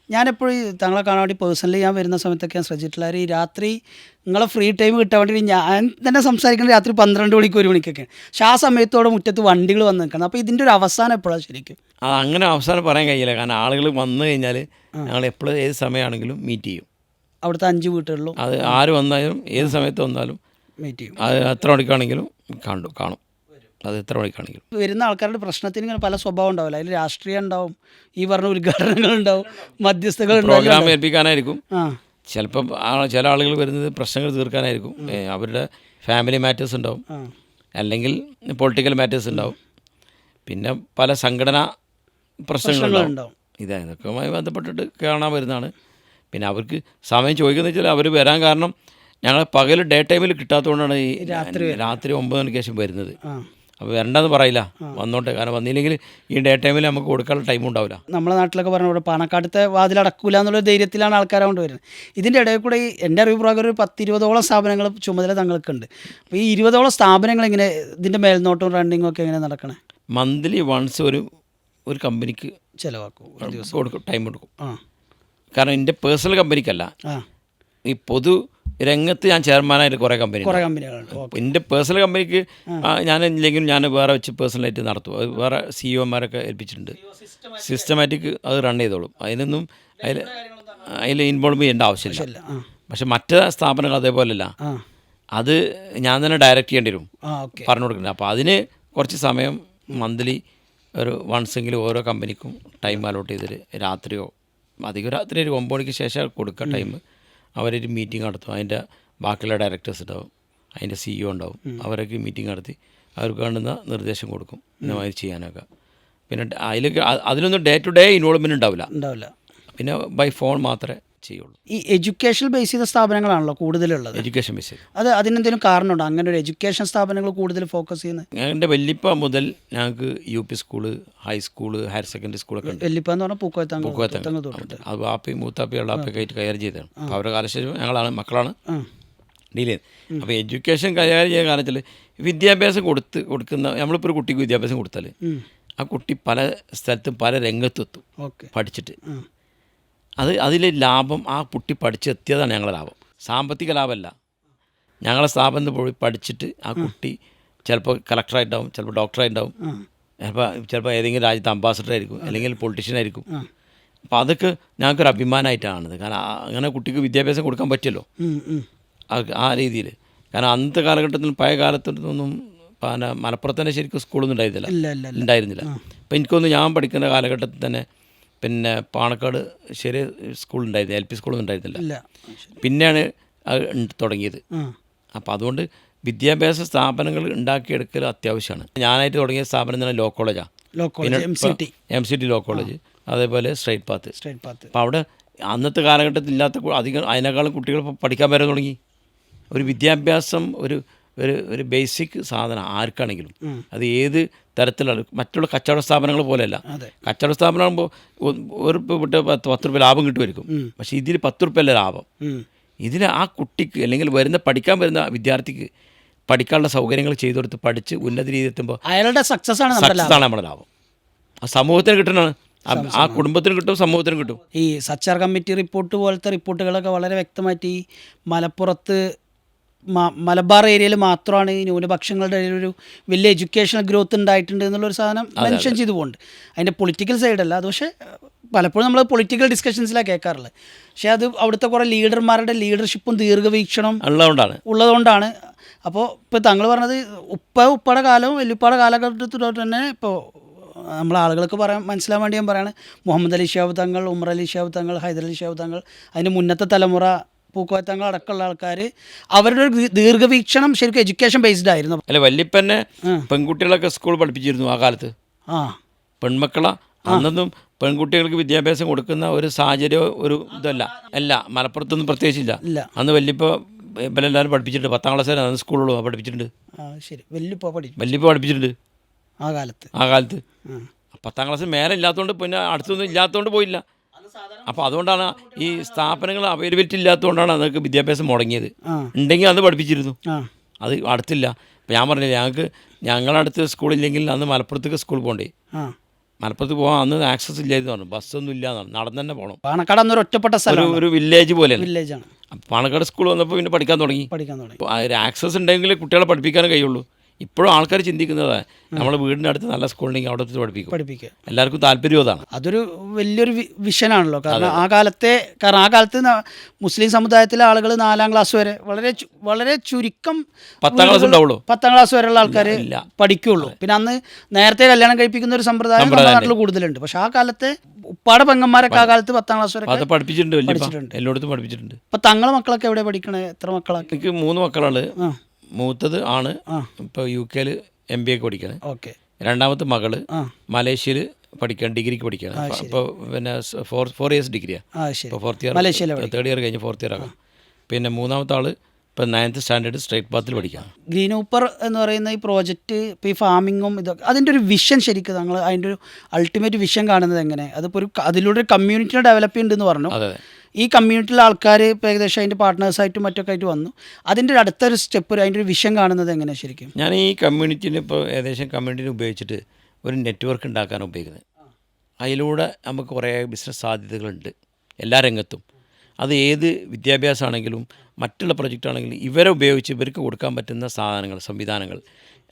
ഞാനെപ്പോഴും താങ്കളെ കാണാൻ വേണ്ടി പേഴ്സണലി ഞാൻ വരുന്ന സമയത്തൊക്കെ ഞാൻ ശ്രദ്ധിച്ചിട്ടുള്ള ഈ രാത്രി നിങ്ങളെ ഫ്രീ ടൈം കിട്ടാൻ വേണ്ടി ഞാൻ തന്നെ സംസാരിക്കുന്നത് രാത്രി പന്ത്രണ്ട് മണിക്ക് ഒരു മണിക്കൊക്കെയാണ് പക്ഷേ ആ സമയത്തോടെ മുറ്റത്ത് വണ്ടികൾ വന്ന് നിൽക്കണം. അപ്പോൾ ഇതിന്റെ ഒരു അവസാനം എപ്പോഴാണ് ശരിക്കും?
ആ അങ്ങനെ അവസാനം പറയാൻ കഴിയില്ല. കാരണം ആളുകൾ വന്നു കഴിഞ്ഞാൽ ഞങ്ങൾ എപ്പോഴും ഏത് സമയമാണെങ്കിലും മീറ്റ് ചെയ്യും.
അവിടുത്തെ അഞ്ച് വീട്ടുകളിലും
അത് ആര് വന്നാലും ഏത് സമയത്ത് വന്നാലും
മീറ്റ് ചെയ്യും.
അത് എത്ര മണിക്കാണെങ്കിലും കണ്ടു കാണും. അത് എത്ര മണിക്കാണെങ്കിലും.
വരുന്ന ആൾക്കാരുടെ പ്രശ്നത്തിന് ഇങ്ങനെ പല സ്വഭാവം ഉണ്ടാവില്ല. അതിൽ രാഷ്ട്രീയം ഉണ്ടാവും ഈ പറഞ്ഞ ഉദ്ഘാടനങ്ങൾ ഉണ്ടാവും മധ്യസ്ഥകൾ ഉണ്ടാവും
പ്രോഗ്രാം ഏൽപ്പിക്കാനായിരിക്കും.
ആ.
ചിലപ്പം ആ- ചില ആളുകൾ വരുന്നത് പ്രശ്നങ്ങൾ തീർക്കാനായിരിക്കും. അവരുടെ ഫാമിലി മാറ്റേഴ്സ് ഉണ്ടാവും. അല്ലെങ്കിൽ പൊളിറ്റിക്കൽ മാറ്റേഴ്സ് ഉണ്ടാവും. പിന്നെ പല സംഘടനാ പ്രശ്നങ്ങളുണ്ടാവും.
ഉണ്ടാവും
ഇതാ ഇതൊക്കെയുമായി ബന്ധപ്പെട്ടിട്ട് കാണാൻ വരുന്നതാണ്. പിന്നെ അവർക്ക് സമയം ചോദിക്കുന്നത് വെച്ചാൽ അവർ വരാൻ കാരണം ഞങ്ങൾ പകൽ ഡേ ടൈമിൽ കിട്ടാത്തതുകൊണ്ടാണ് ഈ രാത്രി ഒമ്പത് മണിക്ക് ശേഷം വരുന്നത്. അപ്പോൾ വരണ്ടെന്ന് പറയില്ല. വന്നോട്ടെ. കാരണം വന്നില്ലെങ്കിൽ ഈ ഡേ ടൈമിൽ നമുക്ക് കൊടുക്കാനുള്ള ടൈം ഉണ്ടാവില്ല.
നമ്മുടെ നാട്ടിലൊക്കെ പറഞ്ഞ ഇവിടെ പാണക്കാട്ടത്തെ വാതിലടക്കൂല എന്നുള്ള ധൈര്യത്തിലാണ് ആൾക്കാരെ കൊണ്ട് വരുന്നത് ഇതിന്റെ ഇടയിൽ കൂടെ ഈ എന്റെ അറിവ് പ്രകാരം ഒരു പത്തിരുപതോളം സ്ഥാപനങ്ങൾ ചുമതല തങ്ങൾക്കുണ്ട്. അപ്പോൾ ഈ ഇരുപതോളം സ്ഥാപനങ്ങൾ ഇങ്ങനെ ഇതിന്റെ മേൽനോട്ടവും റണ്ണിങ്ങും ഒക്കെ എങ്ങനെ നടക്കണേ?
മന്ത്ലി വൺസ് ഒരു ഒരു കമ്പനിക്ക്
ചിലവാക്കും ഒരു ദിവസം.
കൊടുക്കും ടൈം കൊടുക്കും.
ആ.
കാരണം എന്റെ പേഴ്സണൽ കമ്പനിക്കല്ല
ആ.
ഈ പൊതു രംഗത്ത് ഞാൻ ചെയർമാനായിട്ട് കുറേ കമ്പനി
കുറേ കമ്പനികളുണ്ട്. എന്റെ
എന്റെ പേഴ്സണൽ കമ്പനിക്ക് ഞാൻ ഇല്ലെങ്കിലും ഞാൻ വേറെ വെച്ച് പേഴ്സണലായിട്ട് നടത്തും. അത് വേറെ സിഇഒമാരൊക്കെ ഏൽപ്പിച്ചിട്ടുണ്ട്. സിസ്റ്റമാറ്റിക് അത് റൺ ചെയ്തോളും. അതിനൊന്നും അതിൽ അതിൽ ഇൻവോൾവ് ചെയ്യേണ്ട ആവശ്യമില്ല. പക്ഷെ മറ്റ് സ്ഥാപനങ്ങൾ അതേപോലെയല്ല. അത് ഞാൻ തന്നെ ഡയറക്റ്റ് ചെയ്യേണ്ടി വരും. പറഞ്ഞു കൊടുക്കുന്നത് അപ്പോൾ അതിന് കുറച്ച് സമയം മന്ത്ലി ഒരു വൺസ് എങ്കിലും ഓരോ കമ്പനിക്കും ടൈം അലോട്ട് ചെയ്തിട്ട് രാത്രിയോ അധികം രാത്രി ഒരു ഒമ്പത് മണിക്ക് ശേഷം കൊടുക്കുക ടൈം അവരൊരു മീറ്റിംഗ് നടത്തും. അതിന്റെ ബാക്കിയുള്ള ഡയറക്ടേഴ്സ് ഉണ്ടാവും. അതിന്റെ സിഇഒ ഉണ്ടാവും. അവരൊക്കെ മീറ്റിംഗ് നടത്തി അവർക്ക് വേണ്ടുന്ന നിർദ്ദേശം കൊടുക്കും. ഇന്നമാതിരി ചെയ്യാനൊക്കെ. പിന്നെ അതിലേക്ക് അതിലൊന്നും ഡേ ടു ഡേ ഇൻവോൾവ്മെന്റ് ഉണ്ടാവില്ല.
ഉണ്ടാവില്ല.
പിന്നെ ബൈ ഫോൺ മാത്രമേ ചെയ്യുള്ളൂ.
ഈ എഡ്യൂക്കേഷൻ ബേസ് ചെയ്ത സ്ഥാപനങ്ങളാണല്ലോ കൂടുതലുള്ളത്.
എഡ്യൂക്കേഷൻ ബേസ്
അത് അതിനെന്തെങ്കിലും കാരണമുണ്ടോ? അങ്ങനെ ഒരു എഡ്യൂക്കേഷൻ സ്ഥാപനങ്ങൾ കൂടുതൽ ഫോക്കസ് ചെയ്യുന്നത്
എന്റെ വല്യപ്പ മുതൽ ഞങ്ങൾക്ക് U P school high school higher secondary സ്കൂളൊക്കെ ഉണ്ട്.
വെല്ലിപ്പ എന്ന് പറഞ്ഞാൽ
പൂക്കോത്തങ്ങൾ.
തൊട്ടിട്ട്.
അത് വാപ്പി മൂത്താപ്പി ഉള്ളാപ്പൊക്കെ ആയിട്ട് കയറി ചെയ്തതാണ്. അപ്പോൾ അവരുടെ കാലശേഷം ഞങ്ങളാണ് മക്കളാണ് ഡീൽ ചെയ്യുന്നത് അപ്പോൾ എഡ്യൂക്കേഷൻ കൈകാര്യം ചെയ്യുന്ന കാരണത്തിൽ വിദ്യാഭ്യാസം കൊടുത്ത് കൊടുക്കുന്ന നമ്മളിപ്പോൾ ഒരു കുട്ടിക്ക് വിദ്യാഭ്യാസം കൊടുത്താൽ ആ കുട്ടി പല സ്ഥലത്തും പല രംഗത്തെത്തും പഠിച്ചിട്ട്. അത് അതിലെ ലാഭം ആ കുട്ടി പഠിച്ചെത്തിയതാണ് ഞങ്ങളുടെ ലാഭം. സാമ്പത്തിക ലാഭമല്ല. ഞങ്ങളെ സ്ഥാപനത്തിൽ പോയി പഠിച്ചിട്ട് ആ കുട്ടി ചിലപ്പോൾ കളക്ടറായിട്ടുണ്ടാവും ചിലപ്പോൾ ഡോക്ടറായിട്ടുണ്ടാവും ചിലപ്പോൾ ചിലപ്പോൾ ഏതെങ്കിലും രാജ്യത്ത് അംബാസഡർ ആയിരിക്കും അല്ലെങ്കിൽ പൊളിറ്റീഷ്യൻ ആയിരിക്കും. അപ്പോൾ അതൊക്കെ ഞങ്ങൾക്കൊരു അഭിമാനമായിട്ടാണത് കാരണം അങ്ങനെ കുട്ടിക്ക് വിദ്യാഭ്യാസം കൊടുക്കാൻ പറ്റുമല്ലോ. ആ- രീതിയിൽ കാരണം അന്നത്തെ കാലഘട്ടത്തിൽ പഴയ കാലത്തൊന്നും പിന്നെ മലപ്പുറത്ത് തന്നെ ശരിക്കും സ്കൂളൊന്നും ഉണ്ടായിരുന്നില്ല. ഉണ്ടായിരുന്നില്ല. അപ്പോൾ എനിക്കൊന്ന് ഞാൻ പഠിക്കുന്ന കാലഘട്ടത്തിൽ തന്നെ പിന്നെ പാണക്കാട് ശരി സ്കൂൾ ഉണ്ടായിരുന്നു എൽ പി സ്കൂളൊന്നും ഉണ്ടായിരുന്നില്ല. പിന്നെയാണ് അത് തുടങ്ങിയത്. അപ്പോൾ അതുകൊണ്ട് വിദ്യാഭ്യാസ സ്ഥാപനങ്ങൾ ഉണ്ടാക്കിയെടുക്കൽ അത്യാവശ്യമാണ് ഞാനായിട്ട് തുടങ്ങിയ സ്ഥാപനം തന്നെ ലോ കോളേജാണ്
law college M C T
M C T law college അതേപോലെ സ്ട്രൈറ്റ് പാത്ത്
സ്ട്രൈറ്റ് പാത്ത്
അപ്പോൾ അവിടെ അന്നത്തെ കാലഘട്ടത്തിൽ ഇല്ലാത്ത അധികം അതിനേക്കാളും കുട്ടികൾ പഠിക്കാൻ വരാൻ തുടങ്ങി. ഒരു വിദ്യാഭ്യാസം ഒരു ഒരു ഒരു ബേസിക് സാധനം ആർക്കാണെങ്കിലും. അത് ഏത് തരത്തിലാണ് മറ്റുള്ള കച്ചവട സ്ഥാപനങ്ങൾ പോലെയല്ല. കച്ചവട സ്ഥാപനമാകുമ്പോൾ ഒരു വിട്ട് പത്ത് പത്ത് രൂപ ലാഭം കിട്ടുമായിരിക്കും. പക്ഷേ ഇതിൽ പത്ത് റുപ്യല്ല ലാഭം.
ഇതിന്
ഇതിൽ ആ കുട്ടിക്ക് അല്ലെങ്കിൽ വരുന്ന പഠിക്കാൻ വരുന്ന വിദ്യാർത്ഥിക്ക് പഠിക്കാനുള്ള സൗകര്യങ്ങൾ ചെയ്തു കൊടുത്ത് പഠിച്ച് ഉന്നത രീതിയിൽ എത്തുമ്പോൾ
അയാളുടെ സക്സസ് ആണ്
സക്സസ് ആണ് നമ്മുടെ ലാഭം. ആ സമൂഹത്തിന് കിട്ടണതാണ് ആ- കുടുംബത്തിന് കിട്ടും സമൂഹത്തിന് കിട്ടും.
ഈ സച്ചാർ കമ്മിറ്റി റിപ്പോർട്ട് പോലത്തെ റിപ്പോർട്ടുകളൊക്കെ വളരെ വ്യക്തമായിട്ട് ഈ മലപ്പുറത്ത് മലബാർ ഏരിയയിൽ മാത്രമാണ് ഈ ന്യൂനപക്ഷങ്ങളുടെ ഇടയിൽ ഒരു വലിയ എഡ്യൂക്കേഷണൽ ഗ്രോത്ത് ഉണ്ടായിട്ടുണ്ട് എന്നുള്ളൊരു സാധനം മെൻഷൻ ചെയ്തു പോകുന്നുണ്ട് അതിന്റെ പൊളിറ്റിക്കൽ സൈഡല്ല അത് പക്ഷേ പലപ്പോഴും നമ്മൾ പൊളിറ്റിക്കൽ ഡിസ്കഷൻസിലാണ് കേൾക്കാറുള്ളത്. പക്ഷേ അത് അവിടുത്തെ കുറേ ലീഡർമാരുടെ ലീഡർഷിപ്പും ദീർഘവീക്ഷണം
ഉള്ളതുകൊണ്ടാണ്.
ഉള്ളതുകൊണ്ടാണ്. അപ്പോൾ ഇപ്പോൾ താങ്കൾ പറഞ്ഞത് ഉപ്പ ഉപ്പയുടെ കാലവും വല്യുപ്പയുടെ കാലഘട്ടത്തിലോട്ട് തന്നെ ഇപ്പോൾ നമ്മൾ ആളുകൾക്ക് പറയാൻ മനസ്സിലാൻ വേണ്ടി ഞാൻ പറയാണ്. മുഹമ്മദ് അലി ഷാബ് തങ്ങൾ ഉമർ അലി ഷാബ് തങ്ങൾ ഹൈദർ അലി ഷിഹാബ് തങ്ങൾ അതിന് മുന്നത്തെ തലമുറ പൂക്കോയ തങ്ങൾ അടക്കമുള്ള ആൾക്കാർ അവരുടെ ഒരു ദീർഘവീക്ഷണം ശരിക്കും എഡ്യൂക്കേഷൻ ബേസ്ഡ് ആയിരുന്നു.
അല്ലെ വല്യപ്പന്നെ. പെൺകുട്ടികളൊക്കെ സ്കൂൾ പഠിപ്പിച്ചിരുന്നു ആ കാലത്ത്.
ആ.
പെൺമക്കളെ അന്നൊന്നും പെൺകുട്ടികൾക്ക് വിദ്യാഭ്യാസം കൊടുക്കുന്ന ഒരു സാഹചര്യം ഒരു ഇതല്ല. അല്ല മലപ്പുറത്തൊന്നും പ്രത്യേകിച്ചില്ല.
ഇല്ല.
അന്ന് വല്യപ്പോ ഇവരെല്ലാവരും പഠിപ്പിച്ചിട്ടുണ്ട്. പത്താം ക്ലാസ് വരെ അന്ന് സ്കൂളുള്ളൂ പഠിപ്പിച്ചിട്ടുണ്ട്.
വല്യപ്പോ ശരി. പഠിച്ചു.
വല്യപ്പോൾ പഠിപ്പിച്ചിട്ടുണ്ട്.
ആ കാലത്ത്.
ആ കാലത്ത്. പത്താം ക്ലാസ് മേലെ ഇല്ലാത്തതുകൊണ്ട് പിന്നെ അടുത്തൊന്നും ഇല്ലാത്തതുകൊണ്ട് പോയില്ല. അപ്പോൾ അതുകൊണ്ടാണ് ഈ സ്ഥാപനങ്ങൾ അവൈലബിലിറ്റി ഇല്ലാത്തതുകൊണ്ടാണ് അതൊക്കെ വിദ്യാഭ്യാസം മുടങ്ങിയത്. ഉണ്ടെങ്കിൽ അത് പഠിപ്പിച്ചിരുന്നു.
ആ.
അത് അടുത്തില്ല. ഇപ്പം ഞാൻ പറഞ്ഞില്ല ഞങ്ങൾക്ക് ഞങ്ങളടുത്ത് സ്കൂളില്ലെങ്കിൽ അന്ന് മലപ്പുറത്തേക്ക് സ്കൂൾ പോകണ്ടേ.
ആ.
മലപ്പുറത്ത് പോകാൻ അന്ന് ആക്സസ് ഇല്ലായിരുന്നു പറഞ്ഞു. ബസ്സൊന്നും ഇല്ല എന്നാണ് നടന്നു തന്നെ പോകണം.
പാണക്കാട് അന്നൊരു ഒറ്റപ്പെട്ട
സ്ഥലം
സ്ഥലമാണ്.
ഒരു വില്ലേജ് പോലെയാണ്
വില്ലേജാണ്
പാണക്കാട് സ്കൂൾ വന്നപ്പോൾ പിന്നെ പഠിക്കാൻ തുടങ്ങി.
പഠിക്കാൻ തുടങ്ങി.
ആ ഒരു ആക്സസ് ഉണ്ടെങ്കിൽ കുട്ടികളെ പഠിപ്പിക്കാനും കഴിയുള്ളൂ. ഇപ്പോഴും ആൾക്കാർ ചിന്തിക്കുന്നത് നമ്മുടെ വീടിന്റെ അടുത്ത് നല്ല സ്കൂളുണ്ടെങ്കിൽ അവിടെ വെച്ച് പഠിപ്പിക്കും.
പഠിപ്പിക്കുക.
എല്ലാവർക്കും താല്പര്യം അതാണ്.
അതൊരു വലിയൊരു വിഷനാണല്ലോ കാരണം ആ കാലത്തെ കാരണം ആ കാലത്ത് മുസ്ലിം സമുദായത്തിലെ ആളുകൾ നാലാം ക്ലാസ് വരെ വളരെ വളരെ ചുരുക്കം
പത്താം ക്ലാസ് ഉണ്ടാവുള്ളൂ.
പത്താം ക്ലാസ് വരെയുള്ള ആൾക്കാർ. പഠിക്കുള്ളൂ പിന്നെ അന്ന് നേരത്തെ കല്യാണം കഴിപ്പിക്കുന്ന ഒരു സമ്പ്രദായം നമ്മുടെ നാട്ടിൽ കൂടുതലുണ്ട്. പക്ഷെ ആ കാലത്തെ ഉപ്പാടെ പെങ്ങന്മാരൊക്കെ ആ കാലത്ത് പത്താം ക്ലാസ് വരെ
പഠിപ്പിച്ചിട്ടുണ്ട്. എല്ലായിടത്തും പഠിപ്പിച്ചിട്ടുണ്ട്.
അപ്പൊ തങ്ങളെ മക്കളൊക്കെ എവിടെ പഠിക്കണേ? എത്ര മക്കളാണ്
എനിക്ക് മൂന്ന് മക്കളാണ്.
ആ.
മൂത്തത് ആണ്.
ഇപ്പൊ
ഇപ്പോൾ യു കെയിൽ എം ബി എക്ക് പഠിക്കണേ.
ഓക്കെ.
രണ്ടാമത്തെ മകൾ
മലേഷ്യയിൽ
മലേഷ്യയിൽ പഠിക്കാൻ ഡിഗ്രിക്ക് പഠിക്കുകയാണ് അപ്പോൾ പിന്നെ ഫോർ ഫോർ ഇയേഴ്സ് ഡിഗ്രിയാണ്
ആ ശരി.
ഇപ്പോൾ ഫോർത്ത് ഇയർ തേർഡ് ഇയർ കഴിഞ്ഞ് ഫോർത്ത് ഇയർ ആകാം. പിന്നെ മൂന്നാമത്തെ ആൾ ഇപ്പം നയൻത്ത് സ്റ്റാൻഡേർഡ് സ്ട്രേറ്റ് പാത്തിൽ പഠിക്കാം.
ഗ്രീൻ ഊപ്പർ എന്ന് പറയുന്ന ഈ പ്രോജക്റ്റ് ഇപ്പോൾ ഈ ഫാമിങ്ങും ഇതൊക്കെ അതിന്റെ ഒരു വിഷൻ ശരിക്കും ഞങ്ങൾ അതിന്റെ ഒരു അൾട്ടിമേറ്റ് വിഷൻ കാണുന്നത് എങ്ങനെ? അതിപ്പോൾ ഒരു അതിലൂടെ ഒരു കമ്മ്യൂണിറ്റിയുടെ ഡെവലപ്പ് ചെയ്യുന്നുണ്ടെന്ന് പറഞ്ഞു.
അതെ.
ഈ കമ്മ്യൂണിറ്റിയിലെ ആൾക്കാർ ഇപ്പോൾ ഏകദേശം അതിന്റെ പാർട്ട്നേഴ്സായിട്ടും മറ്റൊക്കെ ആയിട്ട് വന്നു. അതിന്റെ ഒരു അടുത്തൊരു സ്റ്റെപ്പ് അതിന്റെ ഒരു വിഷയം കാണുന്നത് എങ്ങനെയാണ് ശരിക്കും?
ഞാൻ ഈ കമ്മ്യൂണിറ്റിനെ ഇപ്പോൾ ഏകദേശം കമ്മ്യൂണിറ്റിനെ ഉപയോഗിച്ചിട്ട് ഒരു നെറ്റ്വർക്ക് ഉണ്ടാക്കാനാണ് ഉപയോഗിക്കുന്നത്. അതിലൂടെ നമുക്ക് കുറേ ബിസിനസ് സാധ്യതകളുണ്ട് എല്ലാ രംഗത്തും. അത് ഏത് വിദ്യാഭ്യാസമാണെങ്കിലും മറ്റുള്ള പ്രൊജക്റ്റ് ആണെങ്കിലും ഇവരെ ഉപയോഗിച്ച് ഇവർക്ക് കൊടുക്കാൻ പറ്റുന്ന സാധനങ്ങൾ സംവിധാനങ്ങൾ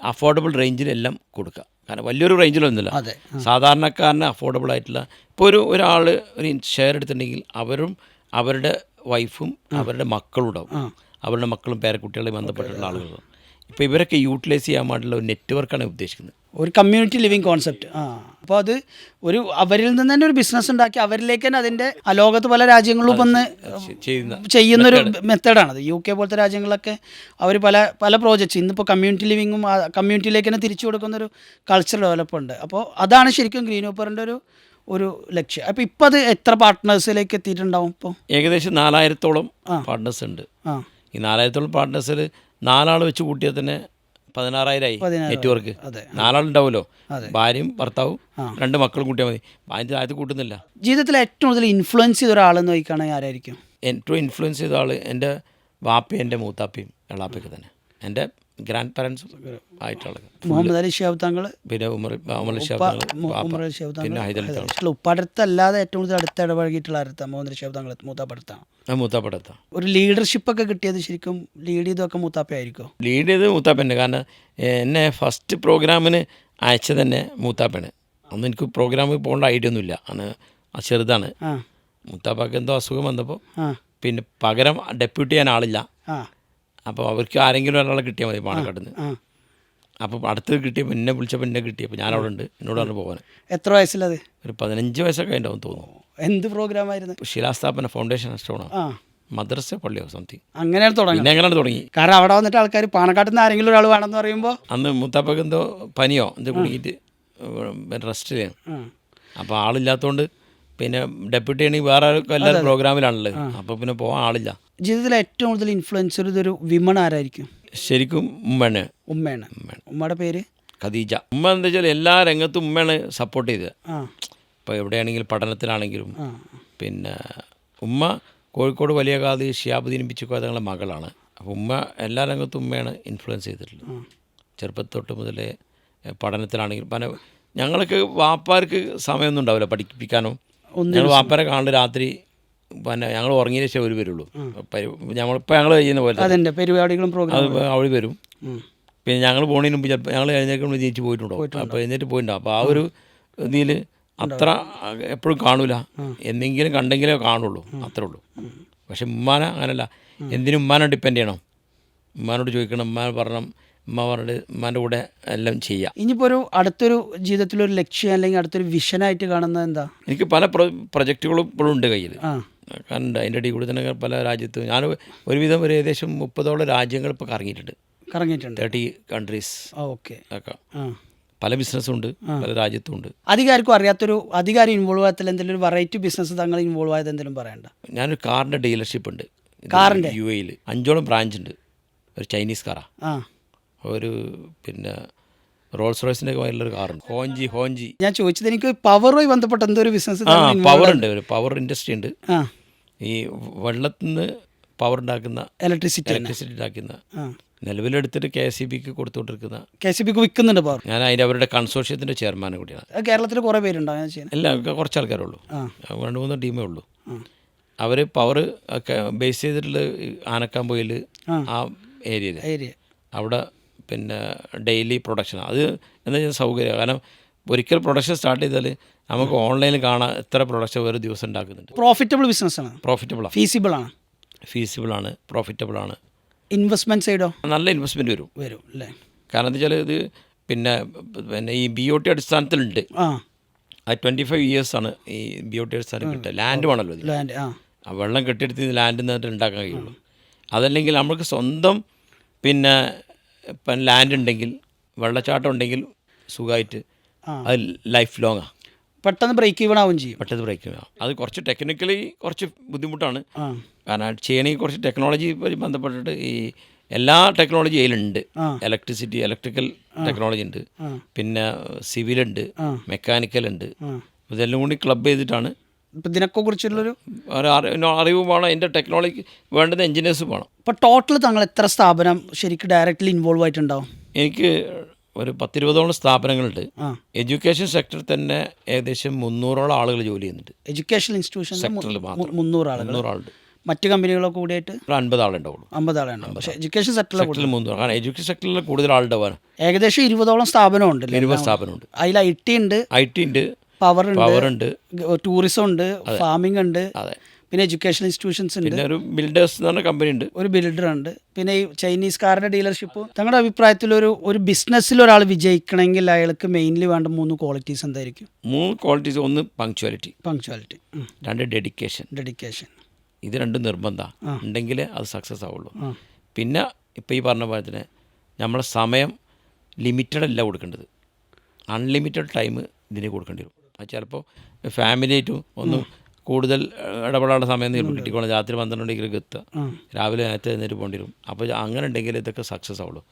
അഫോർഡബിൾ റേഞ്ചിലെല്ലാം കൊടുക്കുക. കാരണം വലിയൊരു റേഞ്ചിലൊന്നുമില്ല.
അതെ.
സാധാരണക്കാരന് അഫോർഡബിൾ ആയിട്ടുള്ള ഇപ്പോൾ ഒരു ഒരാൾ ഒരു ഷെയർ എടുത്തിട്ടുണ്ടെങ്കിൽ അവരും അവരുടെ വൈഫും അവരുടെ മക്കളും ഉണ്ടാവും അവരുടെ മക്കളും പേരക്കുട്ടികളെയും ബന്ധപ്പെട്ടിട്ടുള്ള ആളുകളും. ഇപ്പോൾ ഇവരൊക്കെ യൂട്ടിലൈസ് ചെയ്യാൻ വേണ്ടിയുള്ള ഒരു നെറ്റ്വർക്കാണ് ഉദ്ദേശിക്കുന്നത്.
ഒരു കമ്മ്യൂണിറ്റി ലിവിങ് കോൺസെപ്റ്റ്. ആ. അപ്പോൾ അത് ഒരു അവരിൽ നിന്ന് തന്നെ ഒരു ബിസിനസ് ഉണ്ടാക്കി അവരിലേക്ക് തന്നെ അതിന്റെ ലോകത്ത് പല രാജ്യങ്ങളിലും
വന്ന്
ചെയ്യുന്നൊരു മെത്തേഡാണത് യു കെ പോലത്തെ രാജ്യങ്ങളൊക്കെ അവർ പല പല പ്രോജക്ട്സ് ഇന്നിപ്പോൾ കമ്മ്യൂണിറ്റി ലിവിങ്ങും കമ്മ്യൂണിറ്റിയിലേക്ക് തന്നെ തിരിച്ചു കൊടുക്കുന്നൊരു കൾച്ചർ ഡെവലപ്പ് ഉണ്ട്. അപ്പോൾ അതാണ് ശരിക്കും ഗ്രീൻ ഓപ്പറിന്റെ ഒരു ഒരു ലക്ഷ്യം. അപ്പോൾ ഇപ്പോൾ അത് എത്ര പാർട്ട്നേഴ്സിലേക്ക് എത്തിയിട്ടുണ്ടാവും ഇപ്പോൾ
ഏകദേശം നാലായിരത്തോളം പാർട്ട്നേഴ്സ് ഉണ്ട്. ഈ നാലായിരത്തോളം പാർട്ട്നേഴ്സിൽ നാലാൾ വെച്ച് കൂട്ടിയാൽ തന്നെ പതിനാറായിരമായി നെറ്റ്വർക്ക്. നാലാളുണ്ടാവുമല്ലോ. ഭാര്യയും ഭർത്താവും രണ്ട് മക്കളും കൂട്ടിയാൽ മതി. അതിന്റെ ആദ്യത്തെ കൂട്ടുന്നില്ല.
ജീവിതത്തിൽ ഏറ്റവും കൂടുതൽ ഇൻഫ്ലുവൻസ് ചെയ്ത ഒരാളെന്ന് നോക്കുകയാണെങ്കിൽ ആരായിരിക്കും?
ഏറ്റവും ഇൻഫ്ലുവൻസ് ചെയ്ത ആൾ എന്റെ വാപ്പയും എന്റെ മൂത്താപ്പയും എളാപ്പയൊക്കെ തന്നെ. എന്റെ ഗ്രാൻഡ് പാരൻസും ആയിട്ടുള്ള
മുഹമ്മദ് അലി ഷിഹാബ് താങ്കൾ
പിന്നെ ഉമർ ഉമർ
അലി ഷിഹാബ്
പിന്നെ
പക്ഷേ ഏറ്റവും കൂടുതൽ അടുത്ത് ഇടപഴകിയിട്ടുള്ള അടുത്ത മുഹമ്മദ് അലി ഷിഹാബ് താങ്കൾ മൂത്താപ്പടുത്താണ്
ആ മൂത്താപ്പടത്താ
ഒരു ലീഡർഷിപ്പൊക്കെ കിട്ടിയത് ശരിക്കും ലീഡ് ചെയ്തൊക്കെ മൂത്താപ്പയായിരിക്കും
ലീഡ് ചെയ്ത് മൂത്താപ്പന്റെ കാരണം എന്നെ ഫസ്റ്റ് പ്രോഗ്രാമിന് അയച്ചത് തന്നെ മൂത്താപ്പയാണ് അന്ന് എനിക്ക് പ്രോഗ്രാമിൽ പോകേണ്ട ഐഡിയ ഒന്നുമില്ല. അന്ന് ആ ചെറുതാണ്. മൂത്താപ്പാക്ക് എന്തോ അസുഖം വന്നപ്പോൾ പിന്നെ പകരം ഡെപ്യൂട്ടി ചെയ്യാൻ ആളില്ല. അപ്പോൾ അവർക്ക് ആരെങ്കിലും ഒരാളെ കിട്ടിയാൽ മതി പാണക്കാട് നിന്ന്. അപ്പോൾ അടുത്ത് കിട്ടിയപ്പോൾ എന്നെ വിളിച്ചപ്പോൾ എന്നെ കിട്ടിയപ്പോൾ ഞാൻ അവിടെ ഉണ്ട്. എന്നോട് പറഞ്ഞു പോകാൻ.
എത്ര വയസ്സിലത്?
ഒരു പതിനഞ്ച് വയസ്സൊക്കെ ഉണ്ടാവും തോന്നുന്നു.
എന്ത് പ്രോഗ്രാം ആയിരുന്നു?
ശിലാസ്ഥാപന ഫൗണ്ടേഷൻ
ഇഷ്ടമാണ്
മദ്രസ പള്ളിയോ സംതിങ്
അങ്ങനെയാണ് തുടങ്ങി
പിന്നെ അങ്ങനെയാണ് തുടങ്ങി?
കാരണം അവിടെ വന്നിട്ട് ആൾക്കാർ പാണക്കാട്ടിൽ നിന്ന് ആരെങ്കിലും ഒരാൾ വേണമെന്ന് പറയുമ്പോൾ
അന്ന് മുത്താപ്പക്ക് എന്തോ പനിയോ എന്തോ കുടുങ്ങിയിട്ട് റെസ്റ്റ്
ആ.
അപ്പോൾ ആളില്ലാത്തതുകൊണ്ട് പിന്നെ ഡെപ്യൂട്ടി ആണെങ്കിൽ വേറെ എല്ലാ എല്ലാവരും പ്രോഗ്രാമിലാണുള്ളത് അപ്പോൾ പിന്നെ പോകാൻ ആളില്ല.
ജീവിതത്തിൽ ഏറ്റവും കൂടുതൽ ഇൻഫ്ലുവൻസർ ഇതൊരു വിമൺ ആരായിരിക്കും?
ശരിക്കും ഉമ്മയാണ്.
ഉമ്മയാണ്. ഉമ്മയുടെ പേര്?
ഖദീജ. ഉമ്മ എന്താ വെച്ചാൽ എല്ലാ രംഗത്തും ഉമ്മയാണ് സപ്പോർട്ട് ചെയ്തത്. ഇപ്പോൾ എവിടെയാണെങ്കിലും പഠനത്തിലാണെങ്കിലും. പിന്നെ ഉമ്മ കോഴിക്കോട് വലിയ കാതി ഷിയാബുദ്ദീൻ പിച്ചുക്കോ തങ്ങളുടെ മകളാണ്. അപ്പോൾ ഉമ്മ എല്ലാ രംഗത്തും ഉമ്മയാണ് ഇൻഫ്ലുവൻസ് ചെയ്തിട്ടുള്ളത്. ചെറുപ്പത്തൊട്ട് മുതലേ പഠനത്തിലാണെങ്കിലും. പല ഞങ്ങൾക്ക് വാപ്പാർക്ക് സമയമൊന്നും ഉണ്ടാവില്ല പഠിപ്പിക്കാനോ. ഞങ്ങൾ വാപ്പരെ കാണുന്ന രാത്രി പിന്നെ ഞങ്ങൾ ഉറങ്ങിയ ശേഷം അവർ വരുള്ളൂ. ഞങ്ങളിപ്പോൾ ഞങ്ങൾ ചെയ്യുന്ന പോലെ
അതെ പരിപാടികളും പ്രോഗ്രാം
അവൾ വരും. പിന്നെ ഞങ്ങൾ പോണതിന് മുമ്പ് ചിലപ്പോൾ ഞങ്ങൾ എഴുന്നേൽക്കുമ്പോൾ ജയിച്ച് പോയിട്ടുണ്ടാവും. അപ്പോൾ എഴുന്നേറ്റ് പോയിട്ടുണ്ടാവും അപ്പോൾ ആ ഒരു ഇതിൽ അത്ര എപ്പോഴും കാണൂല. എന്തെങ്കിലും കണ്ടെങ്കിലേ കാണുള്ളൂ. അത്രേ ഉള്ളൂ. പക്ഷെ ഉമ്മാനെ അങ്ങനല്ല. എന്തിനും ഉമ്മാനെ ഡിപ്പെൻഡ് ചെയ്യണം. ഉമ്മാനോട് ചോദിക്കണം. ഉമ്മാൻ പറഞ്ഞണം. ഉമ്മ പറഞ്ഞിട്ട് കൂടെ എല്ലാം ചെയ്യാം.
ഇനിയിപ്പോൾ ഒരു അടുത്തൊരു ജീവിതത്തിലൊരു ലക്ഷ്യം അല്ലെങ്കിൽ അടുത്തൊരു വിഷനായിട്ട് കാണുന്നത് എന്താ?
എനിക്ക് പല പ്രൊ പ്രൊജക്റ്റുകളും ഇപ്പോഴും ഉണ്ട് കയ്യിൽ കാരണം അതിന്റെ ഇടയിൽ കൂടി തന്നെ പല രാജ്യത്തും ഞാൻ ഒരുവിധം ഒരു ഏകദേശം മുപ്പതോളം രാജ്യങ്ങൾ ഇപ്പോൾ കറങ്ങിയിട്ടുണ്ട്.
കറങ്ങിയിട്ടുണ്ട്.
Thirty countries
okay.
ഒക്കെ പല ബിസിനസ്സും ഉണ്ട് പല രാജ്യത്തും ഉണ്ട്.
അധികാരിക്കും അറിയാത്തൊരു അധികാരം ഇൻവോൾവ് ആകത്തിൽ എന്തെങ്കിലും ഒരു വെറൈറ്റി ബിസിനസ് തങ്ങൾ ഇൻവോൾവ് ആയത് എന്തെങ്കിലും പറയണ്ട
ഞാനൊരു കാറിന്റെ ഡീലർഷിപ്പ് ഉണ്ട്.
കാറിന്റെ?
യു എയിൽ അഞ്ചോളം ബ്രാഞ്ച് ഉണ്ട്. ഒരു ചൈനീസ് കാറാണ് ഒരു പിന്നെ റോൾസ് റോയ്സിന്റെ ഒരു കാറുണ്ട്. ഹോഞ്ചി ഹോഞ്ചി.
ഞാൻ ചോദിച്ചത് എനിക്ക് പവറുമായി ബന്ധപ്പെട്ട എന്തോ ഒരു ബിസിനസ്
ആ പവർ ഉണ്ട്. ഒരു പവർ ഇൻഡസ്ട്രി ഉണ്ട്. ഈ വെള്ളത്തിൽ നിന്ന് പവർ ഉണ്ടാക്കുന്ന
ഇലക്ട്രിസിറ്റി
ഇലക്ട്രിസിറ്റി ഉണ്ടാക്കുന്ന നിലവിലെടുത്തിട്ട് കെ എസ് സി ബിക്ക് കൊടുത്തുകൊണ്ടിരിക്കുന്ന
കെ സി ബിക്ക് വിൽക്കുന്നുണ്ട് പവർ
ഞാൻ അതിന്റെ അവരുടെ കൺസോർഷ്യത്തിന്റെ ചെയർമാൻ കൂടിയാണ്.
കേരളത്തിൽ കുറേ പേരുണ്ടാകും
അല്ല കുറച്ച് ആൾക്കാരേ ഉള്ളൂ. രണ്ട് മൂന്ന് ടീമേ ഉള്ളൂ. അവർ പവർ ബേസ് ചെയ്തിട്ടുള്ള ആനക്കാമ്പോയിൽ
ആ.
ഏരിയയിൽ
ഏരിയ
അവിടെ പിന്നെ ഡെയിലി പ്രൊഡക്ഷൻ. അത് എന്താ വെച്ചാൽ സൗകര്യം. കാരണം ഒരിക്കൽ പ്രൊഡക്ഷൻ സ്റ്റാർട്ട് ചെയ്താൽ നമുക്ക് ഓൺലൈനിൽ കാണാൻ എത്ര പ്രൊഡക്ഷൻ ഒരു ദിവസം ഉണ്ടാക്കുന്നുണ്ട്.
പ്രോഫിറ്റബിൾ ബിസിനസ്സാണ്
പ്രോഫിറ്റബിളാണ്
ഫീസിബിൾ ആണ്.
പ്രോഫിറ്റബിൾ ആണ്.
ഇൻവെസ്റ്റ്മെന്റ് സൈഡോ
നല്ല ഇൻവെസ്റ്റ്മെന്റ് വരും.
വരും അല്ലേ?
കാരണം എന്താ വെച്ചാൽ ഇത് പിന്നെ പിന്നെ ഈ ബി ഒ ടി അടിസ്ഥാനത്തിലുണ്ട്.
ആ.
ട്വന്റി ഫൈവ് ഇയേഴ്സാണ് ഈ ബി ഒ ടി അടിസ്ഥാനം കിട്ടുക. ലാൻഡ് വേണമല്ലോ
ലാൻഡ് ആ.
ആ വെള്ളം കെട്ടിയെടുത്ത് ലാൻഡിൽ നിന്നിട്ട് ഉണ്ടാക്കാൻ കഴിയുള്ളൂ. അതല്ലെങ്കിൽ നമുക്ക് സ്വന്തം പിന്നെ ഇപ്പം ലാൻഡ് ഉണ്ടെങ്കിൽ വെള്ളച്ചാട്ടം ഉണ്ടെങ്കിൽ സുഖമായിട്ട്. അത് ലൈഫ് ലോങ്ങാണ്
പെട്ടെന്ന് ബ്രേക്ക് ഈവൺ ആവും ചെയ്യും.
പെട്ടെന്ന് ബ്രേക്ക് ആവും. അത് കുറച്ച് ടെക്നിക്കലി കുറച്ച് ബുദ്ധിമുട്ടാണ്. കാരണം ചെയ്യണമെങ്കിൽ കുറച്ച് ടെക്നോളജി ബന്ധപ്പെട്ടിട്ട് ഈ എല്ലാ ടെക്നോളജി അതിലുണ്ട് ഇലക്ട്രിസിറ്റി ഇലക്ട്രിക്കൽ ടെക്നോളജി ഉണ്ട്. പിന്നെ സിവിലുണ്ട്
ഉണ്ട്.
മെക്കാനിക്കൽ ഉണ്ട്. ഇതെല്ലാം കൂടി ക്ലബ് ചെയ്തിട്ടാണ്
ഇപ്പം ഇതിനൊക്കെ കുറിച്ചുള്ളൊരു
ഒരു അറി- അറിവ് വേണം അതിന്റെ ടെക്നോളജി വേണ്ടുന്ന എഞ്ചിനീയേഴ്സ് വേണം.
ഇപ്പോൾ ടോട്ടൽ താങ്കൾ എത്ര സ്ഥാപനം ശരിക്കും ഡയറക്റ്റ്ലി ഇൻവോൾവ് ആയിട്ടുണ്ടാവും?
എനിക്ക് ഒരു പത്തിരുപതോളം സ്ഥാപനങ്ങളുണ്ട്. എഡ്യൂക്കേഷൻ സെക്ടറിൽ തന്നെ ഏകദേശം മുന്നൂറോളം ആളുകൾ ജോലി ചെയ്യുന്നുണ്ട്.
എഡ്യൂക്കേഷൻ ഇൻസ്റ്റിറ്റ്യൂഷൻ
സെക്ടറിൽ
മുന്നൂറ് ആളുകൾ. മറ്റു കമ്പനികളൊക്കെ കൂടിയായിട്ട്?
ഒരു അൻപത് ആളുണ്ടാവുള്ളൂ
അമ്പത് ആളുണ്ടാവും പക്ഷേ എഡ്യൂക്കേഷൻ സെക്ടറിലെ
സെക്ടറിൽ മൂന്ന് കാരണം എഡ്യൂക്കേഷൻ സെക്ടറിൽ കൂടുതൽ ആളുണ്ടാവാൻ
ഏകദേശം ഇരുപതോളം സ്ഥാപനമുണ്ട്
ഇരുപത് സ്ഥാപനമുണ്ട്.
അതിൽ ഐ ടി ഉണ്ട്.
ഐ ടി ഉണ്ട്.
പവർ ഉണ്ട്
പവർ ഉണ്ട്
ടൂറിസം ഉണ്ട് ഫാമിംഗ് ഉണ്ട്
അതെ.
പിന്നെ എഡ്യൂക്കേഷൻ ഇൻസ്റ്റിറ്റ്യൂഷൻസ് ഉണ്ട്.
പിന്നെ ഒരു ബിൽഡേഴ്സ് എന്ന് പറഞ്ഞ കമ്പനി ഉണ്ട്.
ഒരു ബിൽഡർ ഉണ്ട്. പിന്നെ ഈ ചൈനീസ് കാറിന്റെ ഡീലർഷിപ്പ് തങ്ങളുടെ അഭിപ്രായത്തിൽ ഒരു ഒരു ബിസിനസ്സിൽ ഒരാൾ വിജയിക്കണമെങ്കിൽ അയാൾക്ക് മെയിൻലി വേണ്ട മൂന്ന് ക്വാളിറ്റീസ് എന്തായിരിക്കും?
മൂന്ന് ക്വാളിറ്റീസ് ഒന്ന് പങ്ക്ച്വാലിറ്റി
പങ്ക്ച്വാലിറ്റി
രണ്ട് ഡെഡിക്കേഷൻ
ഡെഡിക്കേഷൻ
ഇത് രണ്ടും നിർബന്ധമാണ് ഉണ്ടെങ്കിൽ അത് സക്സസ് ആവുള്ളൂ. പിന്നെ ഇപ്പോൾ ഈ പറഞ്ഞ പോലെ തന്നെ നമ്മളെ സമയം ലിമിറ്റഡ് അല്ല കൊടുക്കേണ്ടത്. അൺലിമിറ്റഡ് ടൈം ഇതിന് കൊടുക്കേണ്ടി വരും. അത് ഫാമിലി ഫാമിലിയായിട്ടും ഒന്ന് കൂടുതൽ ഇടപെടാനുള്ള സമയം ചിലപ്പോൾ കിട്ടിക്കോളാം രാത്രി പന്ത്രണ്ട് മണിക്ക് എത്തുക. രാവിലെ നേരത്തെ എഴുന്നേറ്റ് പോകേണ്ടി വരും അപ്പോൾ അങ്ങനെ ഉണ്ടെങ്കിൽ ഇതൊക്കെ സക്സസ് ആവുള്ളൂ.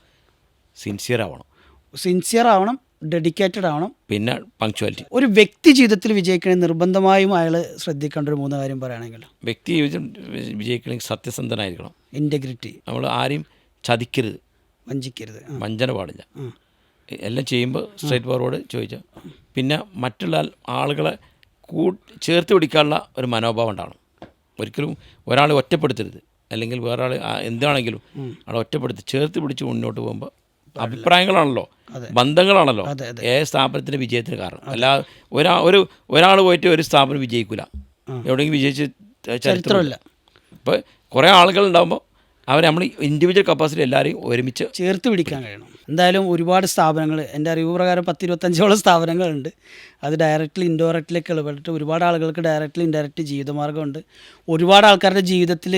സിൻസിയർ ആവണം.
സിൻസിയർ ആവണം ഡെഡിക്കേറ്റഡ് ആവണം.
പിന്നെ പങ്ക്ച്വാലിറ്റി
ഒരു വ്യക്തി ജീവിതത്തിൽ വിജയിക്കണമെങ്കിൽ നിർബന്ധമായും അയാൾ ശ്രദ്ധിക്കേണ്ട ഒരു മൂന്ന് കാര്യം പറയുകയാണെങ്കിൽ.
വ്യക്തി ജീവിതം വിജയിക്കണമെങ്കിൽ സത്യസന്ധനായിരിക്കണം.
ഇന്റഗ്രിറ്റി
നമ്മൾ ആരെയും ചതിക്കരുത്.
വഞ്ചിക്കരുത്.
വഞ്ചന പാടില്ല. എല്ലാം ചെയ്യുമ്പോൾ സ്ട്രേറ്റ് ഫോർവേഡ് ചോദിച്ചാൽ പിന്നെ മറ്റുള്ള ആളുകളെ കൂ ചേർത്ത് പിടിക്കാനുള്ള ഒരു മനോഭാവം ഉണ്ടാവണം. ഒരിക്കലും ഒരാളെ ഒറ്റപ്പെടുത്തരുത്. അല്ലെങ്കിൽ വേറൊരാൾ ആൾ എന്താണെങ്കിലും ആളെ ഒറ്റപ്പെടുത്തി ചേർത്ത് പിടിച്ച് മുന്നോട്ട് പോകുമ്പോൾ അഭിപ്രായങ്ങളാണല്ലോ ബന്ധങ്ങളാണല്ലോ.
ഏ.
ഏത് സ്ഥാപനത്തിന്റെ വിജയത്തിന് കാരണം. അല്ല ഒരാ ഒരു ഒരാൾ പോയിട്ട് ഒരു സ്ഥാപനം വിജയിക്കില്ല എവിടെയെങ്കിലും വിജയിച്ച് ചരിത്രമില്ല. അപ്പോൾ കുറേ ആളുകൾ ഉണ്ടാകുമ്പോൾ അവർ നമ്മൾ ഇൻഡിവിജ്വൽ കപ്പാസിറ്റി എല്ലാവരെയും ഒരുമിച്ച്
ചേർത്ത് പിടിക്കാൻ കഴിയണം. എന്തായാലും ഒരുപാട് സ്ഥാപനങ്ങൾ എന്റെ അറിവ് പ്രകാരം പത്ത് ഇരുപത്തഞ്ചോളം സ്ഥാപനങ്ങളുണ്ട്. അത് ഡയറക്റ്റ്ലി ഇൻഡയറക്റ്റിലേക്ക് ഇടപെട്ടിട്ട് ഒരുപാട് ആളുകൾക്ക് ഡയറക്റ്റ്ലി ഇൻഡയറക്റ്റ് ജീവിതമാർഗമുണ്ട്. ഒരുപാട് ആൾക്കാരുടെ ജീവിതത്തിൽ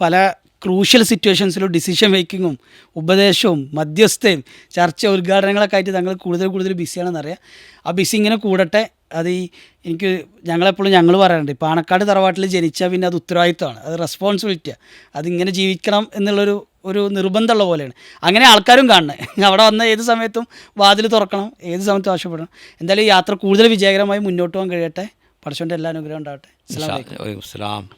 പല ക്രൂഷ്യൽ സിറ്റുവേഷൻസിലും ഡിസിഷൻ മേക്കിങ്ങും ഉപദേശവും മധ്യസ്ഥയും ചർച്ച ഉദ്ഘാടനങ്ങളൊക്കെ ആയിട്ട് തങ്ങൾ കൂടുതൽ കൂടുതൽ ബിസിയാണെന്നറിയാം ആ ബിസി ഇങ്ങനെ കൂടട്ടെ. അത് ഈ എനിക്ക് ഞങ്ങളെപ്പോഴും ഞങ്ങൾ പറയാറുണ്ട് പാണക്കാട് തറവാട്ടിൽ ജനിച്ചാൽ പിന്നെ അത് ഉത്തരവാദിത്തമാണ് അത് റെസ്പോൺസിബിലിറ്റിയാണ് അതിങ്ങനെ ജീവിക്കണം എന്നുള്ളൊരു ഒരു നിർബന്ധമുള്ള പോലെയാണ്. അങ്ങനെ ആൾക്കാരും കാണുന്നത്. അവിടെ വന്ന ഏത് സമയത്തും വാതിൽ തുറക്കണം ഏത് സമയത്തും ആവശ്യപ്പെടണം. എന്തായാലും യാത്ര കൂടുതൽ വിജയകരമായി മുന്നോട്ട് പോകാൻ കഴിയട്ടെ. പഠിച്ചോന്റെ എല്ലാ അനുഗ്രഹം ഉണ്ടാവട്ടെ.
ഇസ്ലാം